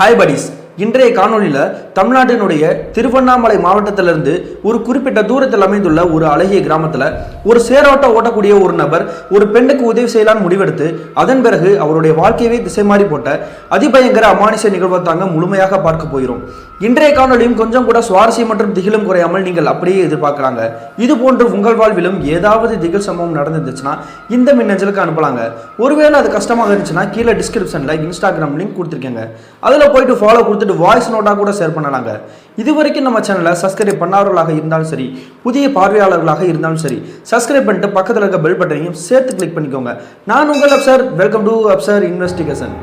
Hi buddies இன்றைய காணொளியில் தமிழ்நாட்டினுடைய திருவண்ணாமலை மாவட்டத்திலிருந்து ஒரு குறிப்பிட்ட தூரத்தில் அமைந்துள்ள ஒரு அழகிய கிராமத்தில் ஒரு சேரோட்டம் ஓட்டக்கூடிய ஒரு நபர் ஒரு பெண்ணுக்கு உதவி செய்யலான்னு முடிவெடுத்து அதன் பிறகு அவருடைய வாழ்க்கையவே திசை மாறி போட்ட அதிபயங்கர அமானுஷ நிகழ்வை தாங்க முழுமையாக பார்க்க போகிறோம். இன்றைய காணொலியும் கொஞ்சம் கூட சுவாரஸ்யம் மற்றும் திகிலும் குறையாமல் நீங்கள் அப்படியே எதிர்பார்க்கலாங்க. இது போன்று உங்கள் வாழ்விலும் ஏதாவது திகில் சம்பவம் நடந்துருந்துச்சுன்னா இந்த மின்னஞ்சலுக்கு அனுப்பலாங்க. ஒருவேளை அது கஷ்டமாக இருந்துச்சுன்னா கீழே டிஸ்கிரிப்ஷனில் இன்ஸ்டாகிராம் லிங்க் கொடுத்துருக்கேங்க. அதில் போயிட்டு ஃபாலோ கொடுத்துட்டு வாய்ஸ் நோட்டாக கூட ஷேர் பண்ணலாங்க. இது வரைக்கும் நம்ம சேனலை சப்ஸ்கிரைப் பண்ணாதவர்களாக இருந்தாலும் சரி புதிய பார்வையாளர்களாக இருந்தாலும் சரி சப்ஸ்கிரைப் பண்ணிட்டு பக்கத்தில் இருக்க பெல் பட்டனையும் சேர்த்து கிளிக் பண்ணிக்கோங்க. நான் உங்கள் Afsar welcome to Afsar investigation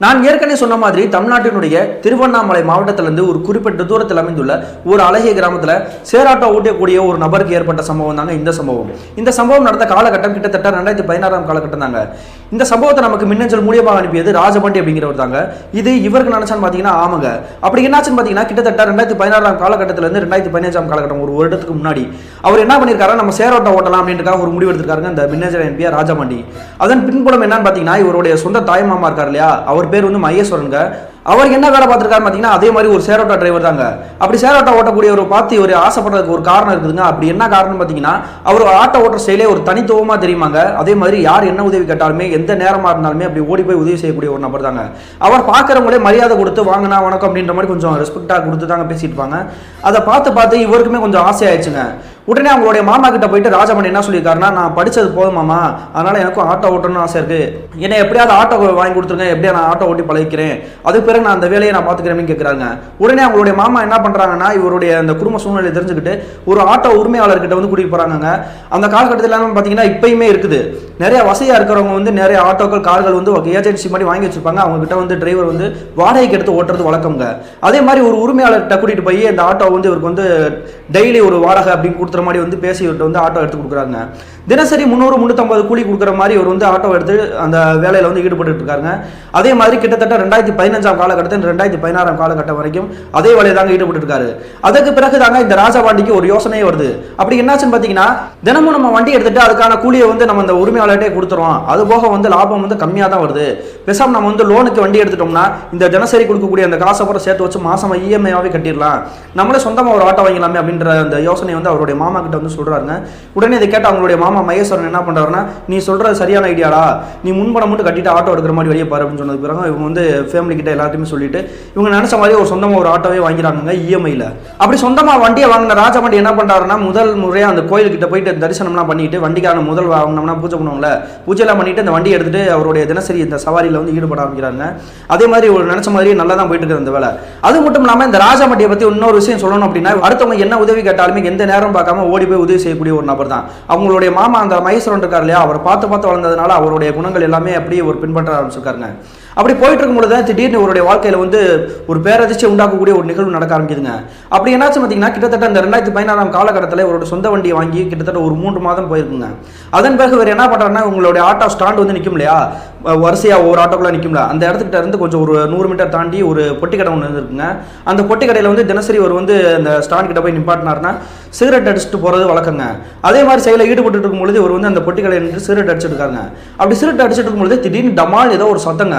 நான் ஏற்கனவே சொன்ன மாதிரி தமிழ்நாட்டினுடைய திருவண்ணாமலை மாவட்டத்திலிருந்து ஒரு குறிப்பிட்ட தூரத்தில் அமைந்துள்ள ஒரு அழகிய கிராமத்தில் சேராட்டோ ஓட்டக்கூடிய ஒரு நபருக்கு ஏற்பட்ட சம்பவம் தாங்க இந்த சம்பவம். இந்த சம்பவம் நடந்த காலகட்டம் கிட்டத்தட்ட ரெண்டாயிரத்தி பதினாறாம் காலகட்டம் தாங்க இந்த சம்பவத்தை நமக்கு மின்னஞ்சல் மூலியமாக அனுப்பியது ராஜபாண்டி அப்படிங்கிறவர் தாங்க. இது இவருக்கு நினைச்சான்னு பார்த்தீங்கன்னா ஆமாங்க. அப்படி என்னாச்சுன்னு பார்த்தீங்கன்னா கிட்டத்தட்ட ரெண்டாயிரத்தி பதினாறாம் காலகட்டத்திலிருந்து ரெண்டாயிரத்தி பதினஞ்சாம் காலகட்டம் ஒரு வருடத்துக்கு முன்னாடி அவர் என்ன பண்ணியிருக்காரு நம்ம சேரோட்டம் ஓட்டலாம் அப்படின்றக்காக ஒரு முடிவு எடுத்திருக்காருங்க இந்த மின்னஞ்சல் அனுப்பிய ராஜமண்டி அதன் பின்புலம் என்னன்னு பார்த்தீங்கன்னா இவருடைய சொந்த தாய்மாமா இருக்கார் இல்லையா? அவர் பேர் வந்து மகேஸ்வரனுங்க. அவர் என்ன வேலை பார்த்துருக்காரு பார்த்தீங்கன்னா அதே மாதிரி ஒரு சேரோட்டா டிரைவர் தாங்க. அப்படி சேரோட்டா ஓட்டக்கூடியவர் பார்த்து ஒரு ஆசைப்படுறதுக்கு ஒரு காரணம் இருக்குதுங்க. அப்படி என்ன காரணம் பார்த்தீங்கன்னா அவர் ஆட்டோ ஓட்டுற செயலே ஒரு தனித்துவமாக தெரியுமாங்க. அதே மாதிரி யார் என்ன உதவி கேட்டாலுமே எந்த நேரமாக இருந்தாலுமே அப்படி ஓடி போய் உதவி செய்யக்கூடிய ஒரு நபர் தாங்க. அவர் பார்க்குறவங்களே மரியாதை கொடுத்து வாங்கினா வணக்கம் அப்படின்ற மாதிரி கொஞ்சம் ரெஸ்பெக்டாக கொடுத்து தாங்க பேசிட்டு இருப்பாங்க. அதை பார்த்து பார்த்து இவருக்குமே கொஞ்சம் ஆசையாயிடுச்சுங்க உடனே அவங்களுடைய மாமா கிட்ட போயிட்டு ராஜமணி என்ன சொல்லியிருக்காருன்னா நான் படித்தது போதும் மாமா. எனக்கும் ஆட்டோ ஓட்டணும்னு ஆசை இருக்குது என்னை எப்படியாவது ஆட்டோ வாங்கி கொடுத்துருங்க. எப்படியா நான் ஆட்டோ ஓட்டி பழகிக்கிறேன். அதுக்கு பிறகு நான் அந்த வேலையை நான் பார்த்துக்கிறேன்னு கேட்குறாங்க உடனே அவங்களுடைய மாமா என்ன பண்ணுறாங்கன்னா இவருடைய அந்த குடும்ப சூழ்நிலை தெரிஞ்சுக்கிட்டு ஒரு ஆட்டோ உரிமையாளர்கிட்ட வந்து கூட்டிகிட்டு போகிறாங்க அந்த காலகட்டத்தில் பார்த்தீங்கன்னா இப்பயுமே இருக்குது. நிறைய வசதியாக இருக்கிறவங்க வந்து நிறைய ஆட்டோக்கள் கார்கள் வந்து ஏஜென்சி மாதிரி வாங்கி வச்சிருப்பாங்க. அவங்க கிட்ட வந்து டிரைவர் வந்து வாடகைக்கு எடுத்து ஓட்டுறது வழக்கம்ங்க. அதே மாதிரி ஒரு உரிமையாளர்கிட்ட கூட்டிட்டு போய் அந்த ஆட்டோ வந்து இவருக்கு வந்து டெய்லி ஒரு வாடகை அப்படின்னு கொடுக்குற மாதிரி வந்து பேசி இவர்கிட்ட வந்து ஆட்டோ எடுத்து கொடுக்குறாங்க. தினசரி முந்நூறு முந்நூற்றம்பது கூலி கொடுக்குற மாதிரி இவர் வந்து ஆட்டோ எடுத்து அந்த வேலையில் வந்து ஈடுபட்டு இருக்காங்க அதே மாதிரி கிட்டத்தட்ட ரெண்டாயிரத்தி பதினஞ்சாம் காலகட்டத்தில் ரெண்டாயிரத்தி பதினாறாம் காலகட்டம் வரைக்கும் அதே வேலையை தாங்க ஈடுபட்டு இருக்காரு. அதுக்கு பிறகு தாங்க இந்த ராஜபாண்டிக்கு ஒரு யோசனையே வருது. அப்படி என்னாச்சுன்னு பார்த்தீங்கன்னா தினமும் நம்ம வண்டி எடுத்துட்டு அதுக்கான கூலியை வந்து நம்ம அந்த உரிமையாளர்கிட்டே கொடுத்துருவோம் அது போக வந்து லாபம் வந்து கம்மியாக தான் வருது. பேசாம நம்ம வந்து லோனுக்கு வண்டி எடுத்துட்டோம்னா இந்த தினசரி கொடுக்கக்கூடிய அந்த காசை அப்புறம் சேர்த்து வச்சு மாசம் இஎம்ஐயாவே கட்டிடலாம். நம்மளே சொந்தமாக ஒரு ஆட்டோ வாங்கலாமே அப்படின்ற அந்த யோசனை வந்து அவருடைய மாமா கிட்ட வந்து சொல்கிறாருங்க உடனே இதை கேட்டு அவங்களுடைய மாமா மகேஸ்வரன் என்ன பண்ணுறாருன்னா நீ சொல்றது சரியான ஐடியாடா. நீ முன்பணம் மட்டும் கட்டிட்டு ஆட்டோ எடுக்கிற மாதிரி வெளியே பாரு அப்படின்னு சொன்னது பிறகு இவங்க வந்து ஃபேமிலி கிட்ட எல்லாத்தையுமே சொல்லிட்டு இவங்க நினச்ச மாதிரி ஒரு சொந்தமாக ஒரு ஆட்டோவே வாங்கிறாங்க இஎம்ஐயில் அப்படி சொந்தமாக வண்டியை வாங்கின ராஜாமண்டி என்ன பண்ணுறாருன்னா முதல் முறையாக அந்த கோயில்கிட்ட போயிட்டு தரிசனம்லாம் பண்ணிட்டு வண்டிக்கான முதல் வாங்கினோம்னா பூஜை பண்ணுவாங்கல்ல பூஜைலாம் பண்ணிட்டு அந்த வண்டி எடுத்துட்டு அவருடைய தினசரி இந்த சவாரியில் வந்து ஈடுபட ஆரம்பிக்கிறாங்க அதே மாதிரி ஒரு நினைச்ச மாதிரி நல்லா தான் போயிட்டு இருக்கு அந்த வேலை. அது மட்டும் இல்லாமல் இந்த ராஜாமட்டியை பற்றி இன்னொரு விஷயம் சொல்லணும் அப்படின்னா அடுத்தவங்க என்ன உதவி கேட்டாலுமே எந்த நேரம் பார்க்காம ஓடி போய் உதவி செய்யக்கூடிய ஒரு நபர் தான். அவங்களுடைய மாமா அந்த மகேஸ்வரன் இருக்கார் இல்லையா? அவர் பார்த்து பார்த்து வளர்ந்ததுனால அவருடைய குணங்கள் எல்லாமே அப்படியே ஒரு பின்பற்ற ஆரம்பிச்சிருக்காருங்க. அப்படி போயிட்டு இருக்கும் பொழுது திடீர்னு அவருடைய வாழ்க்கையில வந்து ஒரு பேரதிர்ச்சியை உண்டாக்கக்கூடிய ஒரு நிகழ்வு நடக்க ஆரம்பிக்குதுங்க. அப்படி என்னாச்சு பார்த்தீங்கன்னா கிட்டத்தட்ட அந்த ரெண்டாயிரத்தி பதினாறாம் காலகட்டத்தில் இவரோட சொந்த வண்டியை வாங்கி கிட்டத்தட்ட ஒரு மூன்று மாதம் போயிருக்குங்க. அதன் பிறகு இவர் என்ன பண்றாருன்னா உங்களுடைய ஆட்டோ ஸ்டாண்ட் வந்து நிற்கும் இல்லையா? வரிசையாக ஒரு ஆட்டோக்குள்ள நிற்கும்ல அந்த இடத்துக்கிட்ட இருந்து கொஞ்சம் ஒரு நூறு மீட்டர் தாண்டி ஒரு பொட்டி கடை ஒன்று இருக்குங்க அந்த பொட்டி கடையில் வந்து தினசரி ஒரு வந்து அந்த ஸ்டாண்ட் கிட்ட போய் நிப்பாட்டினாருன்னா சிகரெட் அடிச்சுட்டு போகிறது வழக்கங்க. அதே மாதிரி செயலில் ஈடுபட்டு இருக்கும் பொழுது இவர் வந்து அந்த பொட்டி கடையில் நின்று சிகரெட் அடிச்சிட்டு இருக்காங்க அப்படி சிகரெட் அடிச்சிட்டு இருக்கும் பொழுது திடீர்னு டமால் ஏதோ ஒரு சத்தங்க.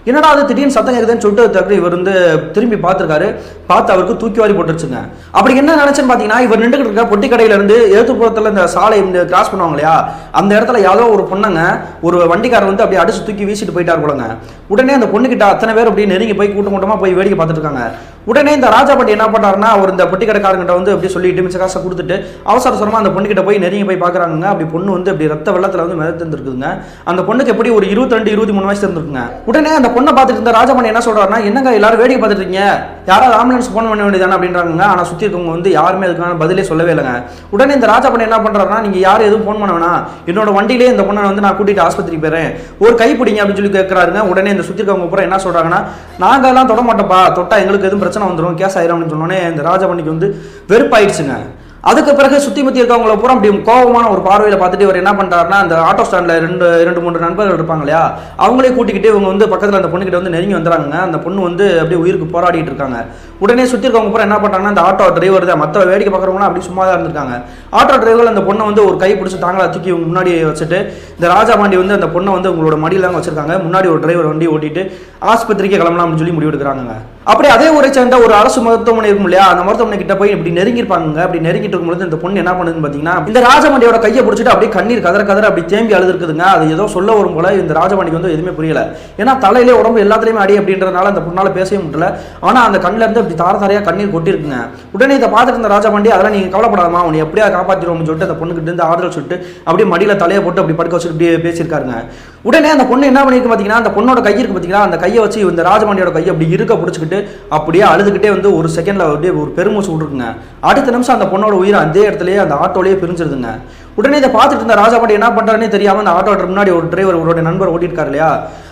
என்னடா அது திடீர்னு சத்தம் கேட்குதுன்னு சொல்லிட்டு இவர் வந்து திரும்பி பார்த்துருக்காரு. பார்த்து அவருக்கு தூக்கி வாரி போட்டுருச்சுங்க. அப்படி என்ன நினைச்சுன்னு பார்த்தீங்கன்னா இவர் நின்றுகிட்டு இருக்க பொட்டி கடையில இருந்து எழுத்துப்புறத்தில் இந்த சாலை இந்த கிராஸ் பண்ணுவாங்க இல்லையா? அந்த இடத்துல யாரோ ஒரு பொண்ணுங்க ஒரு வண்டிக்காரர் வந்து அப்படியே அடிச்சு தூக்கி வீசிட்டு போயிட்டார் போலங்க. உடனே அந்த பொண்ணுக்கிட்ட அத்தனை பேர் அப்படியே நெருங்கி போய் கூட்டம் கூட்டமாக போய் வேடிக்கை பார்த்துட்டு இருக்காங்க. உடனே இந்த ராஜாபாண்டி என்ன பண்ணாருன்னா அவர் இந்த பொட்டி கடைக்காரங்கிட்ட வந்து அப்படியே சொல்லிட்டு மிச்ச காசை கொடுத்துட்டு அவசர அவசரமா அந்த பொண்ணுக்கிட்ட போய் நெருங்கி போய் பார்க்கறாங்க அப்படி பொண்ணு வந்து அப்படி ரத்த வெள்ளத்தில் வந்து மிதந்துருக்குதுங்க அந்த பொண்ணுக்கு எப்படி ஒரு இருபத்தி ரெண்டு இருபத்தி மூணு வயசு இருந்திருக்குங்க. உடனே அந்த பொண்ணை பார்த்துட்டு இருந்த ராஜமணி என்ன சொல்கிறாருன்னா என்னங்க எல்லாரும் வேடிக்கை பார்த்துட்டு இருக்கீங்க? யாராவது ஆம்புலன்ஸ் ஃபோன் பண்ண வேண்டியதானே அப்படின்றாங்க ஆனால் சுற்றி இருக்கவங்க வந்து யாருமே அதுக்கான பதிலே சொல்லவே இல்லைங்க. உடனே இந்த ராஜாபாண்டி என்ன பண்றாருன்னா நீங்கள் யாரும் எதுவும் ஃபோன் பண்ண வேணாம். என்னோட வண்டியிலே இந்த பொண்ணை வந்து நான் கூட்டிகிட்டு ஆஸ்பத்திரிக்கு போயிறேன் ஒரு கை பிடிங்க அப்படின்னு சொல்லி கேட்கறாருங்க உடனே இந்த சுற்றி இருக்கவங்க அப்புறம் என்ன சொல்கிறாங்கன்னா நாங்கள் எல்லாம் தொட மாட்டோம்ப்பா. தொட்டா எங்களுக்கு எதுவும் பிரச்சனை வந்துடும் கேஸ் ஆயிரும் அப்படின்னு சொன்னோன்னே இந்த ராஜாபாண்டிக்கு வந்து வெறுப்பாயிடுச்சுங்க. அதுக்கு பிறகு சுற்றி முத்தி இருக்கவங்கள பூரா அப்படி கோபமான ஒரு பார்வையில பார்த்துட்டு இவர் என்ன பண்றாருன்னா அந்த ஆட்டோ ஸ்டாண்ட்ல ரெண்டு ரெண்டு மூன்று நண்பர்கள் இருப்பாங்க இல்லையா அவங்களே கூட்டிக்கிட்டு இவங்க வந்து பக்கத்துல அந்த பொண்ணுக்கிட்ட வந்து நெருங்கி வந்துறாங்க அந்த பொண்ணு வந்து அப்படியே உயிருக்கு போராடிட்டு இருக்காங்க. உடனே சுற்றி இருக்கவங்க பூரா என்ன பண்ணுறாங்கன்னா அந்த ஆட்டோ டிரைவர் தான். மற்ற வேடிக்கை பார்க்குறவங்களாம் அப்படி சும்மா தான் இருந்திருக்காங்க ஆட்டோ டிரைவர் அந்த பொண்ணை வந்து ஒரு கை பிடிச்சி தாங்களா தூக்கி இவங்க முன்னாடி வச்சுட்டு இந்த ராஜாபாண்டி வந்து அந்த பொண்ணை வந்து உங்களோட மடியிலாங்க வச்சிருக்காங்க. முன்னாடி ஒரு டிரைவர் வண்டி ஓட்டிட்டு ஆஸ்பத்திரிக்கு கிளம்பலாம் அப்படின்னு சொல்லி முடிவு எடுக்கிறாங்க அப்படியே அதே ஊரை சேர்ந்த ஒரு அரசு மருத்துவமனை இருக்கும் இல்லையா அந்த மருத்துவமனை கிட்ட போய் இப்படி நெருங்கிருப்பாங்க அப்படி நெருங்கிட்டு இருக்கும்போது இந்த பொண்ணு என்ன பண்ணுதுன்னு பார்த்தீங்கன்னா இந்த ராஜமண்டியோட கையை பிடிச்சிட்டு அப்படியே கண்ணீர் கதற கதற அப்படி தேம்பி அழுது இருக்குதுங்க அது ஏதோ சொல்ல வரும் போல இந்த ராஜமணிக்கு வந்து எதுவுமே புரியல. ஏன்னா தலையிலே உடம்பு எல்லாத்துலயுமே அடி அப்படின்றதுனால அந்த பொண்ணால பேசவே முடியல. ஆனா அந்த கண்ணில இருந்து அப்படி தார தாரையா கண்ணீர் கொட்டிருக்குங்க. உடனே இதை பார்த்துட்டு இருந்த ராஜமண்டி அதெல்லாம் நீங்க கவலைப்படாதமா உன்னை எப்படியா காப்பாத்திடுவோம்னு சொல்லிட்டு அந்த பொண்ணுக்கிட்ட இருந்து ஆறுதல் சொல்லிட்டு அப்படியே மடியில தலையை போட்டு அப்படி படுக்க வச்சுட்டு அப்படியே பேசியிருக்காருங்க. உடனே அந்த பொண்ணு என்ன பண்ணிருக்கு பார்த்தீங்கன்னா அந்த பொண்ணோட கை இருக்கு பார்த்தீங்கன்னா அந்த கையை வச்சு இந்த ராஜபாண்டியோட கையை அப்படி இருக்க பிடிச்சிக்கிட்டு அப்படியே அழுதுகிட்டே வந்து ஒரு செகண்டில் அப்படியே ஒரு பெருமூச்சு விட்டுருக்குங்க. அடுத்த நிமிஷம் அந்த பொண்ணோட உயிர் அதே இடத்துலயே அந்த ஆட்டோலயே பிரிஞ்சிருதுங்க. உடனே இதை பார்த்துட்டு இருந்த ராஜாபாண்டி என்ன பண்றாருன்னே தெரியாமல் அந்த ஆட்டோ முன்னாடி ஒரு டிரைவர் அவருடைய நண்பர் ஓட்டிருக்காரு இல்லையா?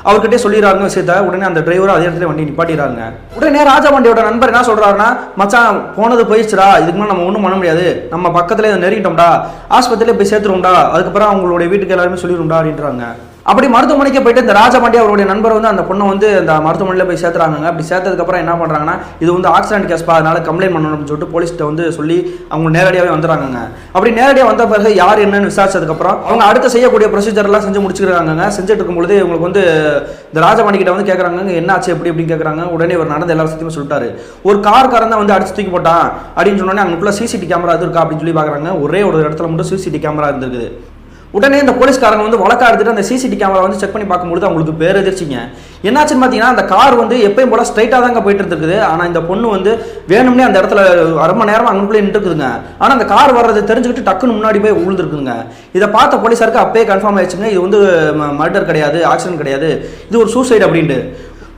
அவர்கிட்டே சொல்லிடுறாங்க விஷயத்த. உடனே அந்த டிரைவரும் அதே இடத்துல வண்டி நிப்பாட்டிடுறாங்க உடனே ராஜாபாண்டியோட நண்பர் என்ன சொல்கிறாருன்னா மச்சான் போனது போயிடுச்சுடா. இதுக்கு மேலே நம்ம ஒன்றும் பண்ண முடியாது. நம்ம பக்கத்துல இதை நெருங்கிட்டோம்டா. ஆஸ்பத்திரியில போய் சேர்த்துருவோம்டா. அதுக்கப்புறம் அவங்களுடைய வீட்டுக்கு எல்லாருமே சொல்லிடும்டா அப்படின்றாங்க. அப்படி மருத்துவமனைக்கு போயிட்டு இந்த ராஜபாண்டி அவருடைய நண்பர் வந்து அந்த பொண்ணை வந்து அந்த மருத்துவமனையில் போய் சேர்த்துறாங்க அப்படி சேர்த்ததுக்கு அப்புறம் என்ன பண்றாங்கன்னா இது வந்து ஆக்சிடென்ட் கேஸ்பா அதனால கம்ப்ளைண்ட் பண்ணணும் அப்படின்னு சொல்லிட்டு போலீஸ்கிட்ட வந்து சொல்லி அவங்க நேரடியாகவே வந்துடுறாங்க அப்படி நேரடியாக வந்த பிறகு யார் என்னன்னு விசாரிச்சதுக்கப்புறம் அவங்க அடுத்து செய்யக்கூடிய ப்ரொசீஜர் எல்லாம் செஞ்சு முடிச்சுக்கிறாங்க செஞ்சுட்டு இருக்கும்பொழுது இவங்களுக்கு வந்து இந்த ராஜபாண்டி கிட்ட வந்து கேட்குறாங்க என்ன ஆச்சு எப்படி? அப்படின்னு கேட்குறாங்க உடனே இவர் நடந்த எல்லா விஷயத்தையும் சொல்லிட்டாரு. ஒரு கார்காரன் தான் வந்து அடிச்சு தூக்கி போட்டான் அப்படின்னு சொன்னோடனே ஃபுல்லாக சிசிடி கேமரா இது இருக்கா அப்படின்னு சொல்லி பார்க்குறாங்க ஒரே ஒரு இடத்துல மட்டும் சிசிடி கேமரா இருந்திருக்குது. உடனே இந்த போலீஸ்காரங்க வந்து வழக்கா எடுத்துட்டு அந்த சிசிடி கேமரா வந்து செக் பண்ணி பார்க்கும்போது அவங்களுக்கு பேரதிர்ச்சிங்க. என்னாச்சுன்னு பார்த்தீங்கன்னா அந்த கார் வந்து எப்பயும் போல ஸ்ட்ரைட்டாக தாங்க போயிட்டு இருக்குது ஆனால் இந்த பொண்ணு வந்து வேணும்னே அந்த இடத்துல அரை மணி நேரம் அங்குள்ளே நின்றுக்குதுங்க ஆனால் அந்த கார் வர்றது தெரிஞ்சுக்கிட்டு டக்குன்னு முன்னாடி போய் உழுதுருக்குங்க இதை பார்த்த போலீஸாருக்கு அப்பயே கன்ஃபார்ம் ஆயிடுச்சுங்க. இது வந்து மர்டர் கிடையாது ஆக்சிடென்ட் கிடையாது. இது ஒரு சூசைட் அப்படின்ட்டு.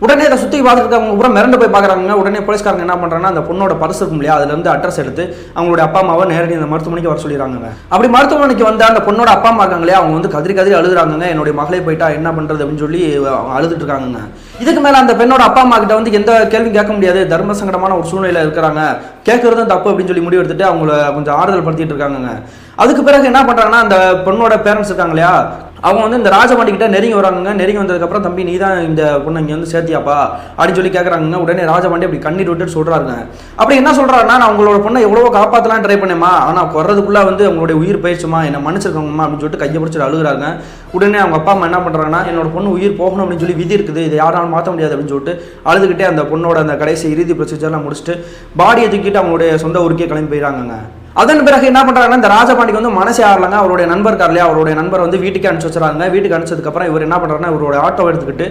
உடனே அதை சுற்றி பார்த்துட்டு அவங்க பூரா மிரண்டு போய் பார்க்குறாங்க. உடனே போலீஸ்காரங்க என்ன பண்ணுறாங்கன்னா அந்த பொண்ணோட பரிசு இருக்கும் இல்லையா அதுலேருந்து அட்ரஸ் எடுத்து அவங்களுடைய அப்பா அம்மாவை நேரடி அந்த மருத்துவமனைக்கு வர சொல்லிடுறாங்க அப்படி மருத்துவமனைக்கு வந்து அந்த பொண்ணோட அப்பா அம்மா இருக்காங்க இல்லையா அவங்க வந்து கதிரி கதிரி அழுகுறாங்க என்னுடைய மகளே போயிட்டா என்ன பண்ணுறது அப்படின்னு சொல்லி அவங்க அழுதுட்டு இருக்காங்க இதுக்கு மேலே அந்த பெண்ணோட அப்பா அம்மா கிட்ட வந்து எந்த கேள்வியும் கேட்க முடியாது. தர்ம சங்கடமான ஒரு சூழ்நிலையில் இருக்கிறாங்க. கேட்கறதும் தப்பு அப்படின்னு சொல்லி முடிவு எடுத்துட்டு அவங்கள கொஞ்சம் ஆறுதல் படுத்திட்டு இருக்காங்க அதுக்கு பிறகு என்ன பண்ணுறாங்கன்னா அந்த பொண்ணோட பேரண்ட்ஸ் இருக்காங்க இல்லையா அவங்க வந்து இந்த ராஜபாண்டிகிட்ட நெருங்கி வராங்க நெருங்கி வந்ததுக்கப்புறம் தம்பி நீ தான் இந்த பொண்ணை இங்கே வந்து சேர்த்தியாப்பா? அப்படின்னு சொல்லி கேட்குறாங்க உடனே ராஜபாண்டி அப்படி கண்ணீர் விட்டுட்டு சொல்கிறாங்க அப்படி என்ன சொல்கிறாருன்னா நான் உங்களோட பொண்ணை எவ்வளோ காப்பாற்றலாம் ட்ரை பண்ணேம்மா. ஆனால் குறதுக்குள்ளே வந்து அவங்களுடைய உயிர் போயிடுச்சுமா என்னை மன்னிச்சிருக்கோங்கம்மா அப்படின்னு சொல்லிட்டு கையை பிடிச்சிட்டு அழுகுறாங்க உடனே அவங்க அப்பா அம்மா என்ன பண்ணுறாங்கன்னா என்னோட பொண்ணு உயிர் போகணும் அப்படின்னு சொல்லி விதி இருக்குது. இதை யாராலும் மாற்ற முடியாது அப்படின்னு சொல்லிட்டு அழுதுகிட்டே அந்த பொண்ணோட அந்த கடைசி இறுதி ப்ரொசீஜர்லாம் முடிச்சுட்டு பாடியை தூக்கிட்டு அவங்களுடைய சொந்த ஊருக்கே கிளம்பி போயிடறாங்க அதன் பிறகு என்ன பண்றாங்கன்னா இந்த ராஜபாண்டிக்கு வந்து மனசே ஆறலங்க. அவருடைய நண்பர் இருக்கார் அவருடைய நண்பர் வந்து வீட்டுக்கு அனுப்பிச்சு வச்சுறாங்க வீட்டுக்கு அனுப்பிச்சதுக்கப்புறம் இவர் என்ன பண்ணுறாருன்னா இவருடைய ஆட்டோ எடுத்துக்கிட்டு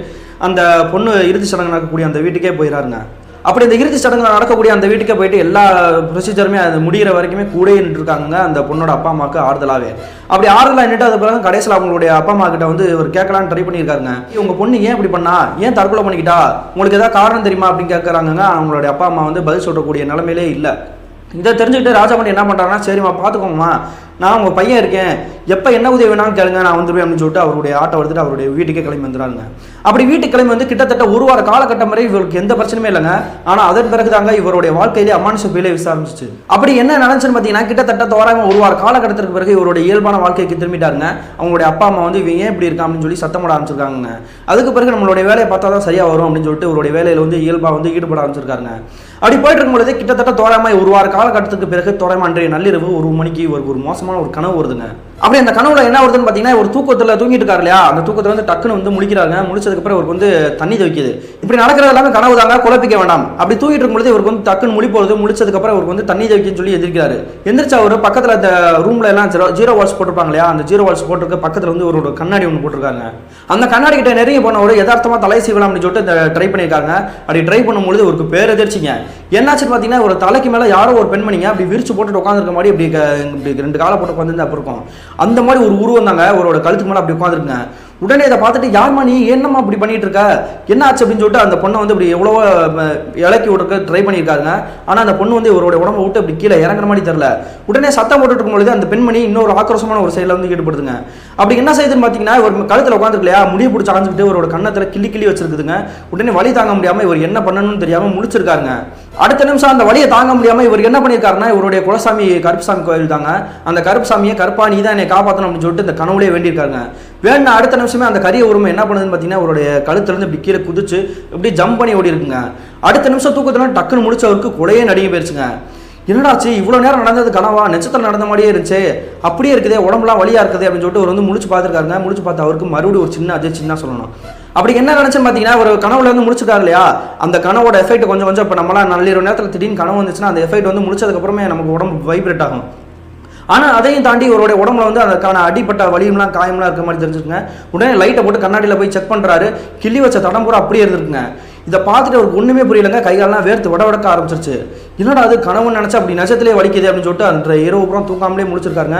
அந்த பொண்ணு இறுதி சடங்கு நடக்கக்கூடிய அந்த வீட்டுக்கே போயிடறாருங்க அப்படி இந்த இறுதி சடங்கு நடக்கக்கூடிய அந்த வீட்டுக்கே போயிட்டு எல்லா ப்ரொசீஜருமே அது முடிகிற வரைக்குமே கூட நின்றுருக்காங்க அந்த பொண்ணோட அப்பா அம்மாவுக்கு ஆறுதலாகவே அப்படி ஆறுதலாக நின்றுட்டு அது பிறகு கடைசியில் அவங்களுடைய அப்பா அம்மா கிட்ட வந்து இவர் கேட்கலான்னு ட்ரை பண்ணியிருக்காருங்க. உங்கள் பொண்ணு ஏன் இப்படி பண்ணா? ஏன் தற்கொலை பண்ணிக்கிட்டா? உங்களுக்கு ஏதாவது காரணம் தெரியுமா அப்படின்னு கேட்குறாங்க அவங்களுடைய அப்பா அம்மா வந்து பதில் சொல்லக்கூடிய நிலமையிலே இல்லை. இதை தெரிஞ்சுக்கிட்டு ராஜாமணி என்ன பண்ணுறாங்கன்னா சரிம்மா பார்த்துக்கோங்கம்மா நான் உங்கள் பையன் இருக்கேன். எப்போ என்ன உதவி வேணாலும் கேளுங்க நான் வந்துடுவேன் அப்படின்னு சொல்லிட்டு அவருடைய ஆட்டோ எடுத்துட்டு அவருடைய வீட்டுக்கே கிளம்பி வந்துடுறாங்க அப்படி வீட்டுக்கு கிளம்பி வந்து கிட்டத்தட்ட ஒரு வார காலகட்டம் வரை இவருக்கு எந்த பிரச்சனையுமே இல்லைங்க. ஆனால் அதன் பிறகு தாங்க இவருடைய வாழ்க்கையிலே அமானுஷ பேலே விசாரிச்சிச்சு. அப்படி என்ன நினைச்சுன்னு பார்த்தீங்கன்னா கிட்டத்தட்ட தோராயமாக ஒரு வார காலகட்டத்திற்கு பிறகு இவருடைய இயல்பான வாழ்க்கைக்கு திரும்பிட்டாருங்க. அவங்களுடைய அப்பா அம்மா வந்து இவன் ஏன் இப்படி இருக்கான் அப்படின்னு சொல்லி சத்தம் போட ஆரம்பிச்சிருக்காங்க அதுக்கு பிறகு நம்மளுடைய வேலையை பார்த்தா தான் சரியாக வரும் அப்படின்னு சொல்லிட்டு இவருடைய வேலையில் வந்து இயல்பாக வந்து ஈடுபட ஆரம்பிச்சிருக்காங்க அப்படி போயிட்டு இருக்கும் பொழுது கிட்டத்தட்ட தோராயமா ஒரு வார காலகட்டத்துக்கு பிறகு தோராயமா அன்றைய நள்ளிரவு ஒரு மணிக்கு ஒரு ஒரு மோசமான ஒரு கனவு வருதுங்க. அப்படி அந்த கனவுல என்ன வருதுன்னு பார்த்தீங்கன்னா ஒரு தூக்கத்தில் தூங்கிட்டு இருக்காரு இல்லையா? அந்த தூக்கத்தில் வந்து டக்குன்னு வந்து முழிக்கிறாங்க. முடிச்சதுக்கப்புறம் இவருக்கு வந்து தண்ணி துவைக்குது இப்படி நடக்கிறது எல்லாமே கனவு தாங்க. குழப்பிக்க வேண்டாம். அப்படி தூங்கிட்டு இருக்கும்பொழுது இவருக்கு வந்து டக்குன்னு முழி போகுது முடிச்சதுக்கு இவருக்கு வந்து தண்ணி துவைக்குன்னு சொல்லி எதிர்க்கிறாரு எந்திரிச்சு அவர் பக்கத்தில் அந்த ரூம்ல எல்லாம் ஜீரோ ஜீரோ வால்ஸ் போட்டிருப்பாங்க இல்லையா? அந்த ஜீரோ வால்ஸ் போட்டிருக்க பக்கத்தில் வந்து ஒரு கண்ணாடி ஒன்று போட்டிருக்காங்க. அந்த கண்ணாடி கிட்ட நெருங்கி போன ஒரு யதார்த்தமாக தலை சீவலாம் அப்படின்னு சொல்லிட்டு ட்ரை பண்ணியிருக்காங்க. அப்படி ட்ரை பண்ணும்பொழுது ஒரு பேரதிர்ச்சிங்க என்னாச்சுன்னு பார்த்தீங்கன்னா ஒரு தலைக்கு மேலே யாரோ ஒரு பெண்மணிங்க அப்படி விரிச்சு போட்டுட்டு உட்காந்துருக்க மாதிரி இப்படி இப்படி ரெண்டு காலை போட்டு உட்காந்து அப்புறம் இருக்கும்? அந்த மாதிரி ஒரு உருவம் தாங்க. அவரோட கழுத்துக்கு மேலே அப்படி உட்காந்துருக்குங்க உடனே இதை பார்த்துட்டு யார்மா நீ? என்னம்மா அப்படி பண்ணிட்டு இருக்க என்ன ஆச்சு? அப்படின்னு சொல்லிட்டு அந்த பொண்ணை வந்து இப்படி எவ்வளவோ இலக்கி விட்டுருக்க ட்ரை பண்ணியிருக்காங்க ஆனால் அந்த பொண்ணு வந்து இவரோட உடம்ப விட்டு அப்படி கீழே இறங்குற மாதிரி தெரில உடனே சத்தம் போட்டுட்டு இருக்கும் பொழுது அந்த பெண்மணி இன்னொரு ஆக்ரோஷமான ஒரு செயலில் வந்து ஈடுபடுதுங்க. அப்படி என்ன செய்யுதுன்னு பார்த்தீங்கன்னா ஒரு கழுத்தில் உட்காந்துருக்கலையா முடிவு பிடிச்சி அணைஞ்சிக்கிட்டு இவரோட கண்ணத்தில் கிள்ளி கிள்ளி வச்சிருக்குதுங்க. உடனே வலி தாங்க முடியாமல் இவர் என்ன பண்ணணும்னு தெரியாமல் முடிச்சிருக்காங்க அடுத்த நிமிஷம் அந்த வழியை தாங்க முடியாமல் இவர் என்ன பண்ணியிருக்காருன்னா இவருடைய குலசாமி கருப்புசாமி கோயில் தாங்க அந்த கருப்புசாமியை கருப்பா தான் என்னை காப்பாற்றணும் அப்படின்னு சொல்லிட்டு இந்த கனவுலேயே வேண்டியிருக்காருங்க. வேணும்னா அடுத்த நிமிஷமே அந்த கரிய உரிமை என்ன பண்ணுதுன்னு பார்த்தீங்கன்னா அவருடைய கழுத்துலேருந்து இப்படி கீழே குதிச்சு இப்படி ஜம்ப் பண்ணி ஓடி இருக்குங்க. அடுத்த நிமிஷம் தூக்கத்தில் டக்குன்னு முடிச்சவருக்கு கொலையே நடுங்கி போயிருச்சுங்க. என்னடாச்சு இவ்வளோ நேரம் நடந்தது கனவா? நட்சத்திரம் நடந்த மாதிரியே இருந்துச்சு. அப்படியே இருக்குதே உடம்புலாம் வழியாக இருக்குது அப்படின்னு சொல்லிட்டு அவர் வந்து முழிச்சு பார்த்துருக்காருங்க. முழிச்சு பார்த்து அவருக்கு மறுபடியும் ஒரு சின்ன அதே சின்ன சொல்லணும். அப்படி என்ன நினைச்சுன்னு பார்த்தீங்கன்னா ஒரு கனவுல இருந்து முடிச்சிருக்காரு இல்லையா? அந்த கனவோட எஃபெக்ட் கொஞ்சம் கொஞ்சம் இப்போ நம்மளாம் நள்ளிரவு நேரத்தில் திடீர்னு கனவு வந்துச்சுன்னா அந்த எஃபெக்ட் வந்து முடிச்சதுக்கப்புறமே நமக்கு உடம்பு வைப்ரேட் ஆகும். ஆனால் அதையும் தாண்டி இவருடைய உடம்புல வந்து அதுக்கான அடிப்பட்ட வலியும்லாம் காயம்லாம் இருக்க மாதிரி தெரிஞ்சுக்குங்க உடனே லைட்டை போட்டு கண்ணாடியில் போய் செக் பண்ணுறாரு கிள்ளி வச்ச தடம் பூரா அப்படியே இருந்திருக்குங்க. இதை பார்த்துட்டு அவருக்கு ஒன்றுமே புரியலங்க. கைகாலெலாம் வேர்த்து வட வடக்க ஆரம்பிச்சிருச்சு. என்னடா அது கனவு நினச்சா அப்படி நச்சத்திலே வலிக்குது அப்படின்னு சொல்லிட்டு அந்த இரவு புறம் தூக்காமலே முடிச்சிருக்காங்க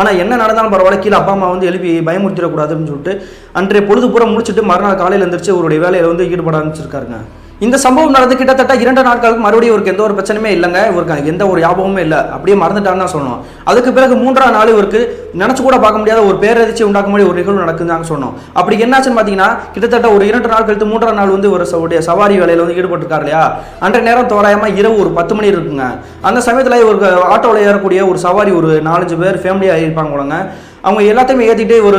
ஆனால் என்ன நடந்தாலும் பரவாயில்ல கீழே அப்பா அம்மா வந்து எழுப்பி பயமுறுத்திடக்கூடாது அப்படின்னு சொல்லிட்டு அன்றைய பொழுது பூரா முடிச்சுட்டு மறுநாள் காலையில் எழுந்திரிச்சு அவருடைய வேலையில் வந்து ஈடுபட ஆரம்பிச்சிருக்காருங்க. இந்த சம்பவம் நடந்து கிட்டத்தட்ட இரண்டு நாட்களுக்கு மறுபடியும் இவருக்கு எந்த ஒரு பிரச்சனையுமே இல்லைங்க. இவருக்கு எந்த ஒரு ஞாபகமுமே இல்லை. அப்படியே மறந்துட்டாருன்னு தான் சொல்லணும். அதுக்கு பிறகு மூன்றாம் நாள் இவருக்கு நினச்சி கூட பார்க்க முடியாத ஒரு பேரதிர்ச்சி முடியும் ஒரு நிகழ்வு நடக்குதுன்னு சொன்னோம் அப்படி என்னாச்சுன்னு பார்த்தீங்கன்னா கிட்டத்தட்ட ஒரு இரண்டு நாள் கழித்து மூன்றாம் நாள் வந்து ஒரு உடைய சவாரி வேலையில் வந்து ஈடுபட்டிருக்காரு இல்லையா? அன்றைய நேரம் தோராயமாக இரவு ஒரு பத்து மணி இருக்குங்க. அந்த சமயத்தில் இவருக்கு ஆட்டோவில் ஏறக்கூடிய ஒரு சவாரி ஒரு நாலஞ்சு பேர் ஃபேமிலியாக இருப்பாங்க போலங்க. அவங்க எல்லாத்தையுமே ஏற்றிட்டு ஒரு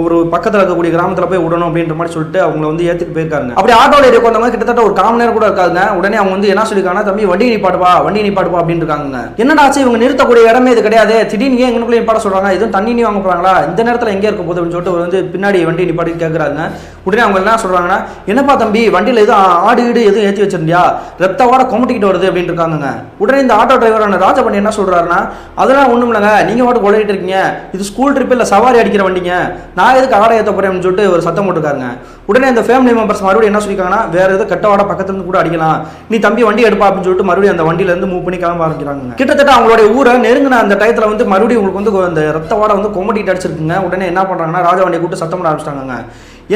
ஒரு பக்கத்தில் இருக்கக்கூடிய கிராமத்தில் போய் விடணும் அப்படின்ற மாதிரி சொல்லிட்டு அவங்கள வந்து ஏற்றிட்டு போயிருக்காங்க. அப்படி ஆட்டோவில் ஏறி உட்காந்தவங்க கிட்டத்தட்ட ஒரு காம நேரம் கூட இருக்காதுங்க. உடனே அவங்க வந்து என்ன சொல்லியிருக்காங்க தம்பி வண்டி நிப்பாடுவா வண்டி நிப்பாடுவா அப்படின்னு இருக்காங்க என்னடா ஆச்சு? இவங்க நிறுத்தக்கூடிய இடமே இது கிடையாது. திடீர்னு ஏன் எங்களுக்குள்ள நிப்பாட சொல்றாங்க? எதுவும் தண்ணி நீ வாங்க போறாங்களா? இந்த நேரத்தில் எங்கே இருக்க போகுது அப்படின்னு சொல்லிட்டு அவர் வந்து பின்னாடி வண்டி நிப்பாட்டி கேட்குறாங்க உடனே அவங்க என்ன சொல்கிறாங்கன்னா என்னப்பா தம்பி வண்டியில் எதுவும் ஆடு ஈடு எதுவும் ஏற்றி வச்சிருந்தியா? ரத்தவோட கொமட்டிக்கிட்டு வருது அப்படின்னு இருக்காங்க உடனே இந்த ஆட்டோ டிரைவரான ராஜபண்டி என்ன சொல்கிறாருன்னா அதெல்லாம் ஒன்றும் இல்லைங்க நீங்கள் மட்டும் கொள்ளையிட்டு இருக்கீங்க. இது ஸ்கூல் ட்ரிப் இல்லை சவாரி அடிக்கிற வண்டிங்க. நான் எதுக்கு ஆடை ஏற்ற போறேன் அப்படின்னு சொல்லிட்டு ஒரு சத்தம் போட்டுருக்காருங்க. உடனே இந்த ஃபேமிலி மெம்பர்ஸ் மறுபடியும் என்ன சொல்லியிருக்காங்கன்னா வேறு எதுவும் கட்டவாட பக்கத்துல பக்கத்துலேருந்து கூட அடிக்கலாம். நீ தம்பி வண்டி எடுப்பா அப்படின்னு சொல்லிட்டு மறுபடியும் அந்த வண்டியிலேருந்து மூவ் பண்ணி கிளம்ப ஆரம்பிக்கிறாங்க கிட்டத்தட்ட அவங்களுடைய ஊரை நெருங்கின அந்த டயத்தில் வந்து மறுபடியும் உங்களுக்கு வந்து அந்த ரத்த வாடை வந்து கொமட்டிட்டு அடிச்சிருக்குங்க. உடனே என்ன பண்ணுறாங்கன்னா ராஜா வண்டியை கூப்பிட்டு சத்தம் போட ஆரம்பிச்சிட்டாங்க